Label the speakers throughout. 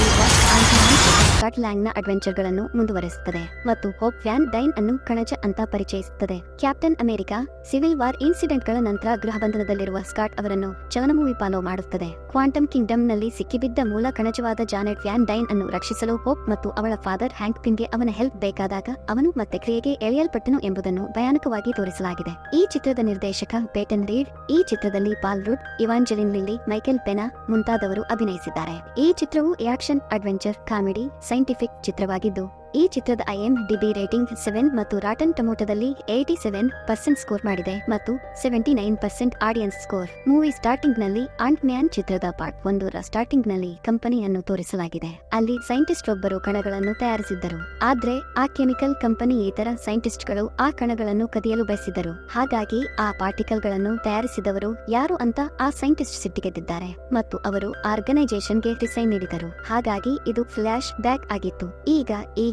Speaker 1: The ವಾಸ್ಪ್ ಆಂಟ್ಮ್ಯಾನ್ ಜೊತೆ ಲ್ಯಾಂಗ್ನ ಅಡ್ವೆಂಚರ್ಗಳನ್ನು ಮುಂದುವರಿಸುತ್ತದೆ ಮತ್ತು ಹೋಪ್ ವ್ಯಾನ್ ಡೈನ್ ಅನ್ನು ಕಣಜ ಅಂತ ಪರಿಚಯಿಸುತ್ತದೆ. ಕ್ಯಾಪ್ಟನ್ ಅಮೆರಿಕಾ ಸಿವಿಲ್ ವಾರ್ ಇನ್ಸಿಡೆಂಟ್ಗಳ ನಂತರ ಗೃಹಬಂಧನದಲ್ಲಿರುವ ಸ್ಕಾಟ್ ಅವರನ್ನು ಚಲನಮೂವಿ ಪಾಲೋ ಮಾಡುತ್ತದೆ. ಕ್ವಾಂಟಮ್ ಕಿಂಗ್ಡಮ್ನಲ್ಲಿ ಸಿಕ್ಕಿಬಿದ್ದ ಮೂಲ ಕಣಜವಾದ ಜಾನೆಟ್ ವ್ಯಾನ್ ಡೈನ್ ಅನ್ನು ರಕ್ಷಿಸಲು ಹೋಪ್ ಮತ್ತು ಅವಳ ಫಾದರ್ ಹ್ಯಾಂಕ್ ಪಿನ್ಗೆ ಅವನ ಹೆಲ್ಪ್ ಬೇಕಾದಾಗ ಅವನು ಮತ್ತೆ ಕ್ರಿಯೆಗೆ ಎಳೆಯಲ್ಪಟ್ಟನು ಎಂಬುದನ್ನು ಭಯಾನಕವಾಗಿ ತೋರಿಸಲಾಗಿದೆ. ಈ ಚಿತ್ರದ ನಿರ್ದೇಶಕ ಪೇಟನ್ ರೀಡ್ ಈ ಚಿತ್ರದಲ್ಲಿ Paul Rudd Evangeline Lilly Michael Pena ಮುಂತಾದವರು ಅಭಿನಯಿಸಿದ್ದಾರೆ. ಈ ಚಿತ್ರವು ಆಕ್ಷನ್ ಅಡ್ವೆಂಚರ್ ಕಾಮಿಡಿ ಸೈಂಟಿಫಿಕ್ ಚಿತ್ರವಾಗಿದ್ದು ಈ ಚಿತ್ರದ ಐಎಂ ಡಿಬಿ ರೇಟಿಂಗ್ ಸೆವೆನ್ ಮತ್ತು ರಾಟನ್ ಟೊಮೊಟೊದಲ್ಲಿ ಏಯ್ಟಿ ಸೆವೆನ್ ಪರ್ಸೆಂಟ್ ಸ್ಕೋರ್ ಮಾಡಿದೆ ಮತ್ತು seventy nine percent audience score. Movie ಸ್ಟಾರ್ಟಿಂಗ್ನಲ್ಲಿ ant man ಚಿತ್ರದ ಪಾರ್ಟ್ ಒಂದರ ಸ್ಟಾರ್ಟಿಂಗ್ನಲ್ಲಿ ಕಂಪನಿಯನ್ನು ತೋರಿಸಲಾಗಿದೆ. ಅಲ್ಲಿ ಸೈಂಟಿಸ್ಟ್ ಒಬ್ಬರು ಕಣಗಳನ್ನು ತಯಾರಿಸಿದ್ದರು. ಆದ್ರೆ ಆ ಕೆಮಿಕಲ್ ಕಂಪನಿ ಇತರ ಸೈಂಟಿಸ್ಟ್ಗಳು ಆ ಕಣಗಳನ್ನು ಕದಿಯಲು ಬಯಸಿದರು ಹಾಗಾಗಿ ಆ ಪಾರ್ಟಿಕಲ್ಗಳನ್ನು ತಯಾರಿಸಿದವರು ಯಾರು ಅಂತ ಆ ಸೈಂಟಿಸ್ಟ್ ಸಿಟ್ಟಿಗೆದ್ದಿದ್ದಾರೆ ಮತ್ತು ಅವರು ಆರ್ಗನೈಸೇಷನ್ಗೆ ಡಿಸೈನ್ ನೀಡಿದರು. ಹಾಗಾಗಿ ಇದು ಫ್ಲಾಶ್ ಬ್ಯಾಕ್ ಆಗಿತ್ತು. ಈಗ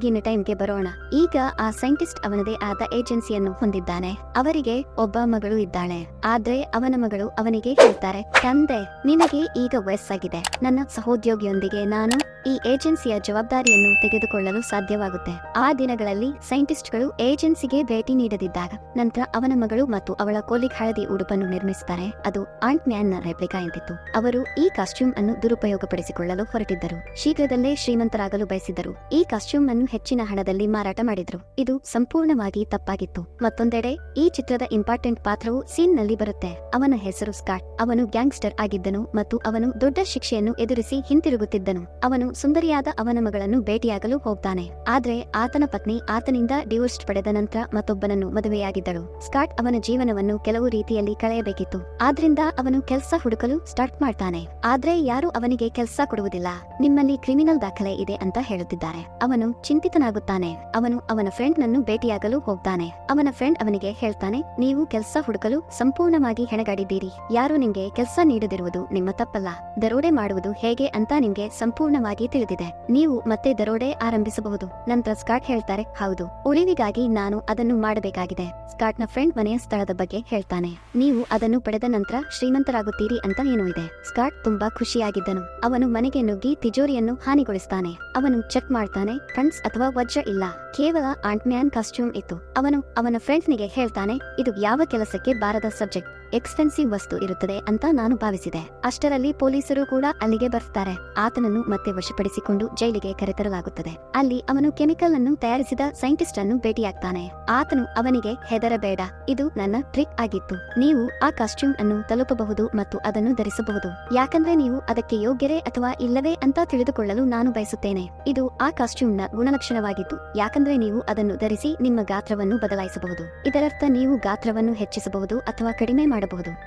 Speaker 1: ಈಗಿನ ಟೈಮ್ಗೆ ಬರೋಣ. ಈಗ ಆ ಸೈಂಟಿಸ್ಟ್ ಅವನದೇ ಆದ ಏಜೆನ್ಸಿಯನ್ನು ಹೊಂದಿದ್ದಾನೆ. ಅವರಿಗೆ ಒಬ್ಬ ಮಗಳು ಇದ್ದಾಳೆ. ಆದ್ರೆ ಅವನ ಮಗಳು ಅವನಿಗೆ ಹೇಳ್ತಾರೆ, ತಂದೆ, ನಿನಗೆ ಈಗ ವಯಸ್ಸಾಗಿದೆ. ನನ್ನ ಸಹೋದ್ಯೋಗಿಯೊಂದಿಗೆ ನಾನು ಈ ಏಜೆನ್ಸಿಯ ಜವಾಬ್ದಾರಿಯನ್ನು ತೆಗೆದುಕೊಳ್ಳಲು ಸಾಧ್ಯವಾಗುತ್ತೆ. ಆ ದಿನಗಳಲ್ಲಿ ಸೈಂಟಿಸ್ಟ್ಗಳು ಏಜೆನ್ಸಿಗೆ ಭೇಟಿ ನೀಡದಿದ್ದಾಗ ನಂತರ ಅವನ ಮಗಳು ಮತ್ತು ಅವಳ ಕೋಲಿಗ್ ಹಳದಿ ಉಡುಪನ್ನು ನಿರ್ಮಿಸುತ್ತಾರೆ ಅದು ಆಂಟ್ ಮ್ಯಾನ್ನ ರೆಪ್ಲಿಕಾ ಎಂದಿತ್ತು. ಅವರು ಈ ಕಾಸ್ಟ್ಯೂಮ್ ಅನ್ನು ದುರುಪಯೋಗಪಡಿಸಿಕೊಳ್ಳಲು ಹೊರಟಿದ್ದರು. ಶೀಘ್ರದಲ್ಲೇ ಶ್ರೀಮಂತರಾಗಲು ಬಯಸಿದ್ದರು. ಈ ಕಾಸ್ಟ್ಯೂಮ್ ಅನ್ನು ಹೆಚ್ಚಿನ ಹಣದಲ್ಲಿ ಮಾರಾಟ ಮಾಡಿದ್ರು. ಇದು ಸಂಪೂರ್ಣವಾಗಿ ತಪ್ಪಾಗಿತ್ತು. ಮತ್ತೊಂದೆಡೆ, ಈ ಚಿತ್ರದ ಇಂಪಾರ್ಟೆಂಟ್ ಪಾತ್ರವು ಸೀನ್ನಲ್ಲಿ ಬರುತ್ತೆ. ಅವನ ಹೆಸರು ಸ್ಕಾಟ್. ಅವನು ಗ್ಯಾಂಗ್ಸ್ಟರ್ ಆಗಿದ್ದನು ಮತ್ತು ಅವನು ದೊಡ್ಡ ಶಿಕ್ಷೆಯನ್ನು ಎದುರಿಸಿ ಹಿಂತಿರುಗುತ್ತಿದ್ದನು. ಅವನು ಸುಂದರಿಯಾದ ಅವನ ಮಗಳನ್ನು ಭೇಟಿಯಾಗಲು ಹೋಗ್ತಾನೆ. ಆದ್ರೆ ಆತನ ಪತ್ನಿ ಆತನಿಂದ ಡಿವೋರ್ಸ್ ಪಡೆದ ನಂತರ ಮತ್ತೊಬ್ಬನನ್ನು ಮದುವೆಯಾಗಿದ್ದಳು. ಸ್ಕಾಟ್ ಅವನ ಜೀವನವನ್ನು ಕೆಲವು ರೀತಿಯಲ್ಲಿ ಕಳೆಯಬೇಕಿತ್ತು. ಆದ್ರಿಂದ ಅವನು ಕೆಲಸ ಹುಡುಕಲು ಸ್ಟಾರ್ಟ್ ಮಾಡ್ತಾನೆ. ಆದ್ರೆ ಯಾರು ಅವನಿಗೆ ಕೆಲಸ ಕೊಡುವುದಿಲ್ಲ. ನಿಮ್ಮಲ್ಲಿ ಕ್ರಿಮಿನಲ್ ದಾಖಲೆ ಇದೆ ಅಂತ ಹೇಳುತ್ತಿದ್ದಾರೆ. ಅವನು ಚಿಂತಿತನಾಗುತ್ತಾನೆ. ಅವನು ಅವನ ಫ್ರೆಂಡ್ ನನ್ನು ಭೇಟಿಯಾಗಲು ಹೋಗ್ತಾನೆ. ಅವನ ಫ್ರೆಂಡ್ ಅವನಿಗೆ ಹೇಳ್ತಾನೆ, ನೀವು ಕೆಲಸ ಹುಡುಕಲು ಸಂಪೂರ್ಣವಾಗಿ ಹೆಣಗಾಡಿದ್ದೀರಿ. ಯಾರು ನಿಮ್ಗೆ ಕೆಲಸ ನೀಡದಿರುವುದು ನಿಮ್ಮ ತಪ್ಪಲ್ಲ. ದರೋಡೆ ಮಾಡುವುದು ಹೇಗೆ ಅಂತ ನಿಮಗೆ ಸಂಪೂರ್ಣವಾಗಿ ತಿಳಿದಿದೆ. ನೀವು ಮತ್ತೆ ದರೋಡೆ ಆರಂಭಿಸಬಹುದು. ನಂತರ ಸ್ಕಾಟ್ ಹೇಳ್ತಾರೆ, ಹೌದು. ಉಳಿವಿಗಾಗಿ ನಾನು ಅದನ್ನು ಮಾಡಬೇಕಾಗಿದೆ. ಸ್ಕಾಟ್ನ ಫ್ರೆಂಡ್ ಮನೆಯ ಸ್ಥಳದ ಬಗ್ಗೆ ಹೇಳ್ತಾನೆ. ನೀವು ಅದನ್ನು ಪಡೆದ ನಂತರ ಶ್ರೀಮಂತರಾಗುತ್ತೀರಿ ಅಂತ ಏನೂ ಇದೆ. ಸ್ಕಾಟ್ ತುಂಬಾ ಖುಷಿಯಾಗಿದ್ದನು. ಅವನು ಮನೆಗೆ ನುಗ್ಗಿ ತಿಜೋರಿಯನ್ನು ಹಾನಿಗೊಳಿಸ್ತಾನೆ. ಅವನು ಚೆಕ್ ಮಾಡ್ತಾನೆ ಕಣ್ಸ್ ಅಥವಾ ವಜ್ರ ಇಲ್ಲ. ಕೇವಲ ಆಂಟ್ಮ್ಯಾನ್ ಕಾಸ್ಟ್ಯೂಮ್ ಇತ್ತು. ಅವನು ಅವನ ಫ್ರೆಂಡ್ಸ್ನಿಗೆ ಹೇಳ್ತಾನೆ, ಇದು ಯಾವ ಕೆಲಸಕ್ಕೆ ಬಾರದ ಸಬ್ಜೆಕ್ಟ್? ಎಕ್ಸ್ಪೆನ್ಸಿವ್ ವಸ್ತು ಇರುತ್ತದೆ ಅಂತ ನಾನು ಭಾವಿಸಿದೆ. ಅಷ್ಟರಲ್ಲಿ ಪೊಲೀಸರು ಕೂಡ ಅಲ್ಲಿಗೆ ಬರ್ತಾರೆ. ಆತನನ್ನು ಮತ್ತೆ ವಶಪಡಿಸಿಕೊಂಡು ಜೈಲಿಗೆ ಕರೆತರಲಾಗುತ್ತದೆ. ಅಲ್ಲಿ ಅವನು ಕೆಮಿಕಲ್ ಅನ್ನು ತಯಾರಿಸಿದ ಸೈಂಟಿಸ್ಟ್ ಅನ್ನು ಭೇಟಿಯಾಗ್ತಾನೆ. ಆತನು ಅವನಿಗೆ, ಹೆದರಬೇಡ, ಇದು ನನ್ನ ಟ್ರಿಕ್ ಆಗಿತ್ತು. ನೀವು ಆ ಕಾಸ್ಟ್ಯೂಮ್ ಅನ್ನು ತಲುಪಬಹುದು ಮತ್ತು ಅದನ್ನು ಧರಿಸಬಹುದು. ಯಾಕಂದ್ರೆ ನೀವು ಅದಕ್ಕೆ ಯೋಗ್ಯರೇ ಅಥವಾ ಇಲ್ಲವೇ ಅಂತ ತಿಳಿದುಕೊಳ್ಳಲು ನಾನು ಬಯಸುತ್ತೇನೆ. ಇದು ಆ ಕಾಸ್ಟ್ಯೂಮ್ನ ಗುಣಲಕ್ಷಣವಾಗಿತ್ತು ಯಾಕಂದ್ರೆ ನೀವು ಅದನ್ನು ಧರಿಸಿ ನಿಮ್ಮ ಗಾತ್ರವನ್ನು ಬದಲಾಯಿಸಬಹುದು. ಇದರರ್ಥ, ನೀವು ಗಾತ್ರವನ್ನು ಹೆಚ್ಚಿಸಬಹುದು ಅಥವಾ ಕಡಿಮೆ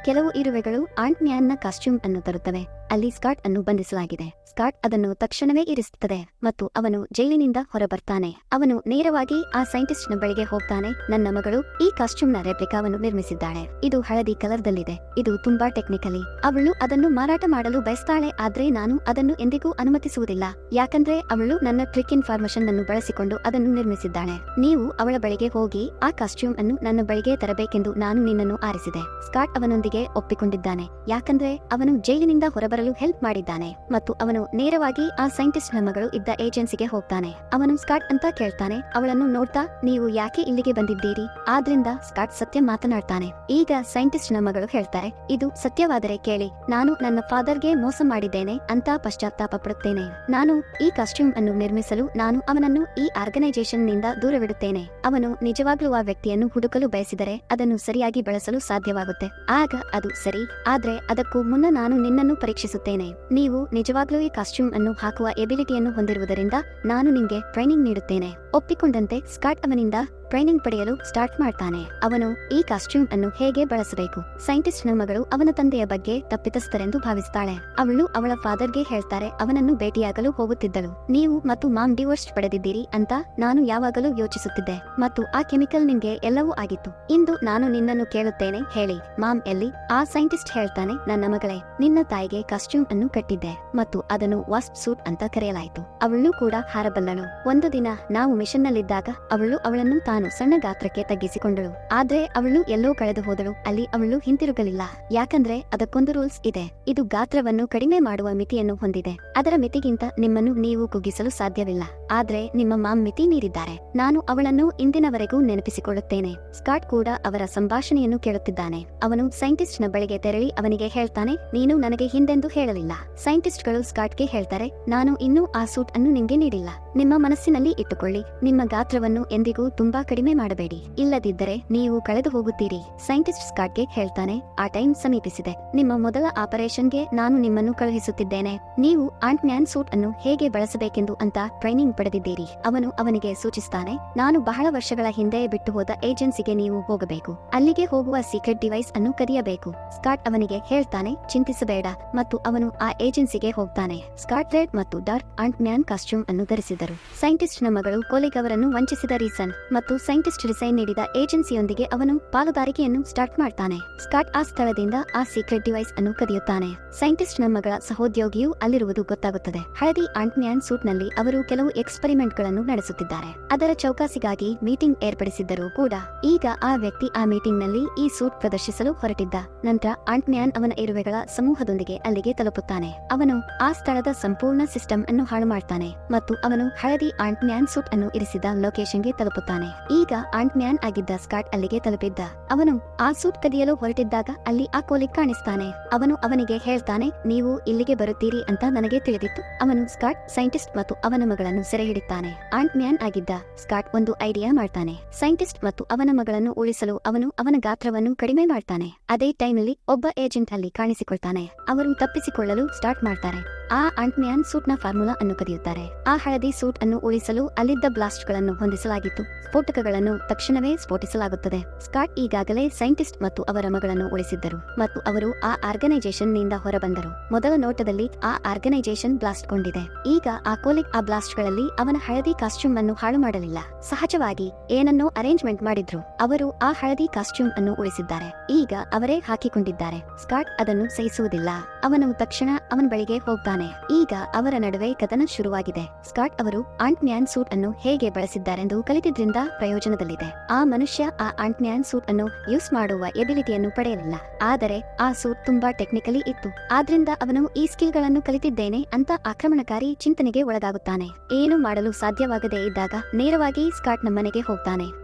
Speaker 1: ಕೆಲವು ಇರುವೆಗಳು ಆಂಟ್ ಮ್ಯಾನ್ನ ಕಾಸ್ಟ್ಯೂಮ್ ಅನ್ನು ತರುತ್ತವೆ. ಅಲ್ಲಿ ಸ್ಕಾಟ್ ಅನ್ನು ಬಂಧಿಸಲಾಗಿದೆ. ಸ್ಕಾಟ್ ಅದನ್ನು ತಕ್ಷಣವೇ ಇರಿಸುತ್ತದೆ ಮತ್ತು ಅವನು ಜೈಲಿನಿಂದ ಹೊರಬರ್ತಾನೆ. ಅವನು ನೇರವಾಗಿ ಆ ಸೈಂಟಿಸ್ಟ್ನ ಬಳಿಗೆ ಹೋಗ್ತಾನೆ. ನನ್ನ ಮಗಳು ಈ ಕಾಸ್ಟ್ಯೂಮ್ನ ರೆಪ್ಲಿಕಾವನ್ನು ನಿರ್ಮಿಸಿದ್ದಾಳೆ. ಇದು ಹಳದಿ ಕಲರ್ ದಲ್ಲಿದೆ ಇದು ತುಂಬಾ ಟೆಕ್ನಿಕಲಿ. ಅವಳು ಅದನ್ನು ಮಾರಾಟ ಮಾಡಲು ಬಯಸ್ತಾಳೆ ಆದ್ರೆ ನಾನು ಅದನ್ನು ಎಂದಿಗೂ ಅನುಮತಿಸುವುದಿಲ್ಲ. ಯಾಕಂದ್ರೆ ಅವಳು ನನ್ನ ಟ್ರಿಕ್ ಇನ್ಫಾರ್ಮೇಶನ್ ಅನ್ನು ಬಳಸಿಕೊಂಡು ಅದನ್ನು ನಿರ್ಮಿಸಿದ್ದಾಳೆ. ನೀವು ಅವಳ ಬಳಿಗೆ ಹೋಗಿ ಆ ಕಾಸ್ಟ್ಯೂಮ್ ಅನ್ನು ನನ್ನ ಬಳಿಗೆ ತರಬೇಕೆಂದು ನಾನು ನಿನ್ನನ್ನು ಆರಿಸಿದೆ. ಅವನೊಂದಿಗೆ ಒಪ್ಪಿಕೊಂಡಿದ್ದಾನೆ. ಯಾಕಂದ್ರೆ ಅವನು ಜೈಲಿನಿಂದ ಹೊರಬರಲು ಹೆಲ್ಪ್ ಮಾಡಿದ್ದಾನೆ ಮತ್ತು ಅವನು ನೇರವಾಗಿ ಆ ಸೈಂಟಿಸ್ಟ್ನ ಇದ್ದ ಏಜೆನ್ಸಿಗೆ ಹೋಗ್ತಾನೆ. ಅವನು ಸ್ಕಾಟ್ ಅಂತ ಕೇಳ್ತಾನೆ. ಅವಳನ್ನು ನೋಡ್ತಾ, ನೀವು ಯಾಕೆ ಇಲ್ಲಿಗೆ ಬಂದಿದ್ದೀರಿ? ಆದ್ರಿಂದ ಸ್ಕಾಟ್ ಸತ್ಯ ಮಾತನಾಡ್ತಾನೆ. ಈಗ ಸೈಂಟಿಸ್ಟ್ನ ಮಗಳು ಹೇಳ್ತಾರೆ ಇದು ಸತ್ಯವಾದರೆ ಕೇಳಿ, ನಾನು ನನ್ನ ಫಾದರ್ಗೆ ಮೋಸ ಮಾಡಿದ್ದೇನೆ ಅಂತ ಪಶ್ಚಾತ್ತಾಪ ಪಡುತ್ತೇನೆ. ನಾನು ಈ ಕಾಸ್ಟ್ಯೂಮ್ ಅನ್ನು ನಿರ್ಮಿಸಲು ನಾನು ಅವನನ್ನು ಈ ಆರ್ಗನೈಸೇಷನ್ನಿಂದ ದೂರವಿಡುತ್ತೇನೆ. ಅವನು ನಿಜವಾಗ್ಲೂ ಆ ವ್ಯಕ್ತಿಯನ್ನು ಹುಡುಕಲು ಬಯಸಿದರೆ ಅದನ್ನು ಸರಿಯಾಗಿ ಬಳಸಲು ಸಾಧ್ಯವಾಗುತ್ತೆ. ಆಗ ಅದು ಸರಿ, ಆದ್ರೆ ಅದಕ್ಕೂ ಮುನ್ನ ನಾನು ನಿನ್ನನ್ನು ಪರೀಕ್ಷಿಸುತ್ತೇನೆ. ನೀವು ನಿಜವಾಗ್ಲೂ ಈ ಕಾಸ್ಟ್ಯೂಮ್ ಅನ್ನು ಹಾಕುವ ಎಬಿಲಿಟಿಯನ್ನು ಹೊಂದಿರುವುದರಿಂದ ನಾನು ನಿಮಗೆ ಟ್ರೈನಿಂಗ್ ನೀಡುತ್ತೇನೆ. ಒಪ್ಪಿಕೊಂಡಂತೆ ಸ್ಕಾಟ್ ಅವನಿಂದ ಟ್ರೈನಿಂಗ್ ಪಡೆಯಲು ಸ್ಟಾರ್ಟ್ ಮಾಡ್ತಾನೆ. ಅವನು ಈ ಕಾಸ್ಟ್ಯೂಮ್ ಅನ್ನು ಹೇಗೆ ಬಳಸಬೇಕು? ಸೈಂಟಿಸ್ಟ್ನ ಮಗಳು ಅವನ ತಂದೆಯ ಬಗ್ಗೆ ತಪ್ಪಿತಸ್ಥರೆಂದು ಭಾವಿಸುತ್ತಾಳೆ ಅವಳು ಅವಳ ಫಾದರ್ಗೆ ಹೇಳ್ತಾರೆ, ಅವನನ್ನು ಭೇಟಿಯಾಗಲು ಹೋಗುತ್ತಿದ್ದಳು. ನೀವು ಮತ್ತು ಮಾಮ್ ಡಿವೋರ್ಸ್ ಪಡೆದಿದ್ದೀರಿ ಅಂತ ನಾನು ಯಾವಾಗಲೂ ಯೋಚಿಸುತ್ತಿದ್ದೆ. ಮತ್ತು ಆ ಕೆಮಿಕಲ್ ನಿಮಗೆ ಎಲ್ಲವೂ ಆಗಿತ್ತು. ಇಂದು ನಾನು ನಿನ್ನನ್ನು ಕೇಳುತ್ತೇನೆ, ಹೇಳಿ. ಮಾಮ್ ಎಲ್ಲಿ? ಆ ಸೈಂಟಿಸ್ಟ್ ಹೇಳ್ತಾನೆ, ನನ್ನ ಮಗಳೇ, ನಿನ್ನ ತಾಯಿಗೆ ಕಾಸ್ಟ್ಯೂಮ್ ಅನ್ನು ಕಟ್ಟಿದ್ದೆ. ಮತ್ತು ಅದನ್ನು ವಾಸ್ಪ್ ಸೂಟ್ ಅಂತ ಕರೆಯಲಾಯಿತು. ಅವಳು ಕೂಡ ಹಾರಬಲ್ಲಳು. ಒಂದು ದಿನ ನಾವು ಮಿಷನ್ ನಲ್ಲಿದ್ದಾಗ ಅವಳು ಅವಳನ್ನು ತಾನು ತಾನು ಸಣ್ಣ ಗಾತ್ರಕ್ಕೆ ತಗ್ಗಿಸಿಕೊಂಡಳು. ಆದ್ರೆ ಅವಳು ಎಲ್ಲೋ ಕಳೆದು ಹೋದಳು. ಅಲ್ಲಿ ಅವಳು ಹಿಂತಿರುಗಲಿಲ್ಲ. ಯಾಕಂದ್ರೆ ಅದಕ್ಕೊಂದು ರೂಲ್ಸ್ ಇದೆ. ಇದು ಗಾತ್ರವನ್ನು ಕಡಿಮೆ ಮಾಡುವ ಮಿತಿಯನ್ನು ಹೊಂದಿದೆ. ಅದರ ಮಿತಿಗಿಂತ ನಿಮ್ಮನ್ನು ನೀವು ಕುಗ್ಗಿಸಲು ಸಾಧ್ಯವಿಲ್ಲ. ಆದ್ರೆ ನಿಮ್ಮ ಮಾಮ್ ಮಿತಿ ಮೀರಿದ್ದಾರೆ. ನಾನು ಅವಳನ್ನು ಇಂದಿನವರೆಗೂ ನೆನಪಿಸಿಕೊಳ್ಳುತ್ತೇನೆ. ಸ್ಕಾಟ್ ಕೂಡ ಅವರ ಸಂಭಾಷಣೆಯನ್ನು ಕೇಳುತ್ತಿದ್ದಾನೆ. ಅವನು ಸೈಂಟಿಸ್ಟ್ನ ಬಳಿಗೆ ತೆರಳಿ ಅವನಿಗೆ ಹೇಳ್ತಾನೆ, ನೀನು ನನಗೆ ಹಿಂದೆಂದು ಹೇಳಲಿಲ್ಲ. ಸೈಂಟಿಸ್ಟ್ಗಳು ಸ್ಕಾಟ್ಗೆ ಹೇಳ್ತಾರೆ, ನಾನು ಇನ್ನೂ ಆ ಸೂಟ್ ಅನ್ನು ನಿಮ್ಗೆ ನೀಡಿಲ್ಲ. ನಿಮ್ಮ ಮನಸ್ಸಿನಲ್ಲಿ ಇಟ್ಟುಕೊಳ್ಳಿ. ನಿಮ್ಮ ಗಾತ್ರವನ್ನು ಎಂದಿಗೂ ತುಂಬಾ ಕಡಿಮೆ ಮಾಡಬೇಡಿ. ಇಲ್ಲದಿದ್ದರೆ ನೀವು ಕಳೆದು ಹೋಗುತ್ತೀರಿ. ಸೈಂಟಿಸ್ಟ್ ಸ್ಕಾಟ್ಗೆ ಹೇಳ್ತಾನೆ, ಆ ಟೈಮ್ ಸಮೀಪಿಸಿದೆ. ನಿಮ್ಮ ಮೊದಲ ಆಪರೇಷನ್ಗೆ ನಾನು ನಿಮ್ಮನ್ನು ಕಳುಹಿಸುತ್ತಿದ್ದೇನೆ. ನೀವು ಆಂಟ್ ಮ್ಯಾನ್ ಸೂಟ್ ಅನ್ನು ಹೇಗೆ ಬಳಸಬೇಕೆಂದು ಅಂತ ಟ್ರೈನಿಂಗ್ ಪಡೆದಿದ್ದೀರಿ. ಅವನು ಅವನಿಗೆ ಸೂಚಿಸ್ತಾನೆ, ನಾನು ಬಹಳ ವರ್ಷಗಳ ಹಿಂದೆ ಬಿಟ್ಟು ಹೋದ ಏಜೆನ್ಸಿಗೆ ನೀವು ಹೋಗಬೇಕು. ಅಲ್ಲಿಗೆ ಹೋಗುವ ಸೀಕ್ರೆಟ್ ಡಿವೈಸ್ ಅನ್ನು ಕದಿಯಬೇಕು. ಸ್ಕಾಟ್ ಅವನಿಗೆ ಹೇಳ್ತಾನೆ, ಚಿಂತಿಸಬೇಡ. ಮತ್ತು ಅವನು ಆ ಏಜೆನ್ಸಿಗೆ ಹೋಗ್ತಾನೆ. ಸ್ಕಾಟ್ ರೆಡ್ ಮತ್ತು ಡಾರ್ಕ್ ಆಂಟ್ ಮ್ಯಾನ್ ಕಾಸ್ಟ್ಯೂಮ್ ಅನ್ನು ಧರಿಸಿದರು. ಸೈಂಟಿಸ್ಟ್ನ ಮಗಳು ಕೊಲಿಗ್ ಅವರನ್ನು ವಂಚಿಸಿದ ರೀಸನ್ ಮತ್ತು ಸೈಂಟಿಸ್ಟ್ ರಿಸೈನ್ ನೀಡಿದ ಏಜೆನ್ಸಿಯೊಂದಿಗೆ ಅವನು ಪಾಲುದಾರಿಕೆಯನ್ನು ಸ್ಟಾರ್ಟ್ ಮಾಡ್ತಾನೆ. ಸ್ಕಾಟ್ ಆ ಸ್ಥಳದಿಂದ ಆ ಸೀಕ್ರೆಟ್ ಡಿವೈಸ್ ಅನ್ನು ಕದಿಯುತ್ತಾನೆ. ಸೈಂಟಿಸ್ಟ್ನ ಮಗಳ ಸಹೋದ್ಯೋಗಿಯು ಅಲ್ಲಿರುವುದು ಗೊತ್ತಾಗುತ್ತದೆ. ಹಳದಿ ಆಂಟ್ ಮ್ಯಾನ್ ಸೂಟ್ನಲ್ಲಿ ಅವರು ಕೆಲವು ಎಕ್ಸ್ಪೆರಿಮೆಂಟ್ಗಳನ್ನು ನಡೆಸುತ್ತಿದ್ದಾರೆ. ಅದರ ಚೌಕಾಸಿಗಾಗಿ ಮೀಟಿಂಗ್ ಏರ್ಪಡಿಸಿದ್ದರೂ ಕೂಡ ಈಗ ಆ ವ್ಯಕ್ತಿ ಆ ಮೀಟಿಂಗ್ನಲ್ಲಿ ಈ ಸೂಟ್ ಪ್ರದರ್ಶಿಸಲು ಹೊರಟಿದ್ದ. ನಂತರ ಆಂಟ್ ಮ್ಯಾನ್ ಅವನ ಇರುವೆಗಳ ಸಮೂಹದೊಂದಿಗೆ ಅಲ್ಲಿಗೆ ತಲುಪುತ್ತಾನೆ. ಅವನು ಆ ಸ್ಥಳದ ಸಂಪೂರ್ಣ ಸಿಸ್ಟಮ್ ಅನ್ನು ಹಾಳು ಮಾಡ್ತಾನೆ ಮತ್ತು ಅವನು ಹಳದಿ ಆಂಟ್ ಮ್ಯಾನ್ ಸೂಟ್ ಅನ್ನು ಇರಿಸಿದ ಲೊಕೇಶನ್ಗೆ ತಲುಪುತ್ತಾನೆ. ಈಗ ಆಂಟ್ ಮ್ಯಾನ್ ಆಗಿದ್ದ ಸ್ಕಾಟ್ ಅಲ್ಲಿಗೆ ತಲುಪಿದ್ದ. ಅವನು ಆ ಸೂಟ್ ಕದಿಯಲು ಹೊರಟಿದ್ದಾಗ ಅಲ್ಲಿ ಆ ಕೋಲಿ ಕಾಣಿಸ್ತಾನೆ. ಅವನು ಅವನಿಗೆ ಹೇಳ್ತಾನೆ, ನೀವು ಇಲ್ಲಿಗೆ ಬರುತ್ತೀರಿ ಅಂತ ನನಗೆ ತಿಳಿದಿತ್ತು. ಅವನು ಸ್ಕಾಟ್ ಸೈಂಟಿಸ್ಟ್ ಮತ್ತು ಅವನ ಮಗಳನ್ನು ಸೆರೆ ಹಿಡಿತಾನೆ ಆಂಟ್ ಮ್ಯಾನ್ ಆಗಿದ್ದ ಸ್ಕಾಟ್ ಒಂದು ಐಡಿಯಾ ಮಾಡ್ತಾನೆ. ಸೈಂಟಿಸ್ಟ್ ಮತ್ತು ಅವನ ಮಗಳನ್ನು ಉಳಿಸಲು ಅವನು ಅವನ ಗಾತ್ರವನ್ನು ಕಡಿಮೆ ಮಾಡ್ತಾನೆ. ಅದೇ ಟೈಮ್ ಅಲ್ಲಿ ಒಬ್ಬ ಏಜೆಂಟ್ ಅಲ್ಲಿ ಕಾಣಿಸಿಕೊಳ್ತಾನೆ. ಅವರು ತಪ್ಪಿಸಿಕೊಳ್ಳಲು ಸ್ಟಾರ್ಟ್ ಮಾಡ್ತಾರೆ. ಆ ಆಂಟ್ಮ್ಯಾನ್ ಸೂಟ್ನ ಫಾರ್ಮುಲಾ ಅನ್ನು ಕರೆಯುತ್ತಾರೆ ಆ ಹಳದಿ ಸೂಟ್ ಅನ್ನು ಉಳಿಸಲು ಅಲ್ಲಿದ್ದ ಬ್ಲಾಸ್ಟ್ಗಳನ್ನು ಹೊಂದಿಸಲಾಗಿತ್ತು. ಸ್ಫೋಟಕಗಳನ್ನು ತಕ್ಷಣವೇ ಸ್ಫೋಟಿಸಲಾಗುತ್ತದೆ. ಸ್ಕಾಟ್ ಈಗಾಗಲೇ ಸೈಂಟಿಸ್ಟ್ ಮತ್ತು ಅವರ ಮಗಳನ್ನು ಉಳಿಸಿದ್ದರು ಮತ್ತು ಅವರು ಆ ಆರ್ಗನೈಸೇಷನ್ನಿಂದ ಹೊರಬಂದರು. ಮೊದಲ ನೋಟದಲ್ಲಿ ಆ ಆರ್ಗನೈಸೇಷನ್ ಬ್ಲಾಸ್ಟ್ ಕೊಂಡಿದೆ. ಈಗ ಆ ಕೋಲಿಕ್ ಆ ಬ್ಲಾಸ್ಟ್ಗಳಲ್ಲಿ ಅವನ ಹಳದಿ ಕಾಸ್ಟ್ಯೂಮ್ ಅನ್ನು ಹಾಳು ಮಾಡಲಿಲ್ಲ. ಸಹಜವಾಗಿ ಏನನ್ನೋ ಅರೇಂಜ್ಮೆಂಟ್ ಮಾಡಿದ್ರು. ಅವರು ಆ ಹಳದಿ ಕಾಸ್ಟ್ಯೂಮ್ ಅನ್ನು ಉಳಿಸಿದ್ದಾರೆ. ಈಗ ಅವರೇ ಹಾಕಿಕೊಂಡಿದ್ದಾರೆ. ಸ್ಕಾಟ್ ಅದನ್ನು ಸಹಿಸುವುದಿಲ್ಲ. ಅವನು ತಕ್ಷಣ ಅವನ ಬಳಿಗೆ ಹೋಗ್ತಾನೆ. ಈಗ ಅವರ ನಡುವೆ ಕದನ ಶುರುವಾಗಿದೆ. ಸ್ಕಾಟ್ ಅವರು ಆಂಟ್ ಮ್ಯಾನ್ ಸೂಟ್ ಅನ್ನು ಹೇಗೆ ಬಳಸಿದ್ದಾರೆಂದು ಕಲಿತಿದ್ರಿಂದ ಪ್ರಯೋಜನದಲ್ಲಿದೆ. ಆ ಮನುಷ್ಯ ಆ ಆಂಟ್ ಮ್ಯಾನ್ ಸೂಟ್ ಅನ್ನು ಯೂಸ್ ಮಾಡುವ ಎಬಿಲಿಟಿಯನ್ನು ಪಡೆಯಲಿಲ್ಲ. ಆದರೆ ಆ ಸೂಟ್ ತುಂಬಾ ಟೆಕ್ನಿಕಲಿ ಇತ್ತು. ಆದ್ರಿಂದ ಅವನು ಈ ಸ್ಕಿಲ್ಗಳನ್ನು ಕಲಿತಿದ್ದೇನೆ ಅಂತ ಆಕ್ರಮಣಕಾರಿ ಚಿಂತನೆಗೆ ಒಳಗಾಗುತ್ತಾನೆ. ಏನು ಮಾಡಲು ಸಾಧ್ಯವಾಗದೇ ಇದ್ದಾಗ ನೇರವಾಗಿ ಸ್ಕಾಟ್ ನಮ್ಮನೆಗೆ ಮನೆಗೆ ಹೋಗ್ತಾನೆ.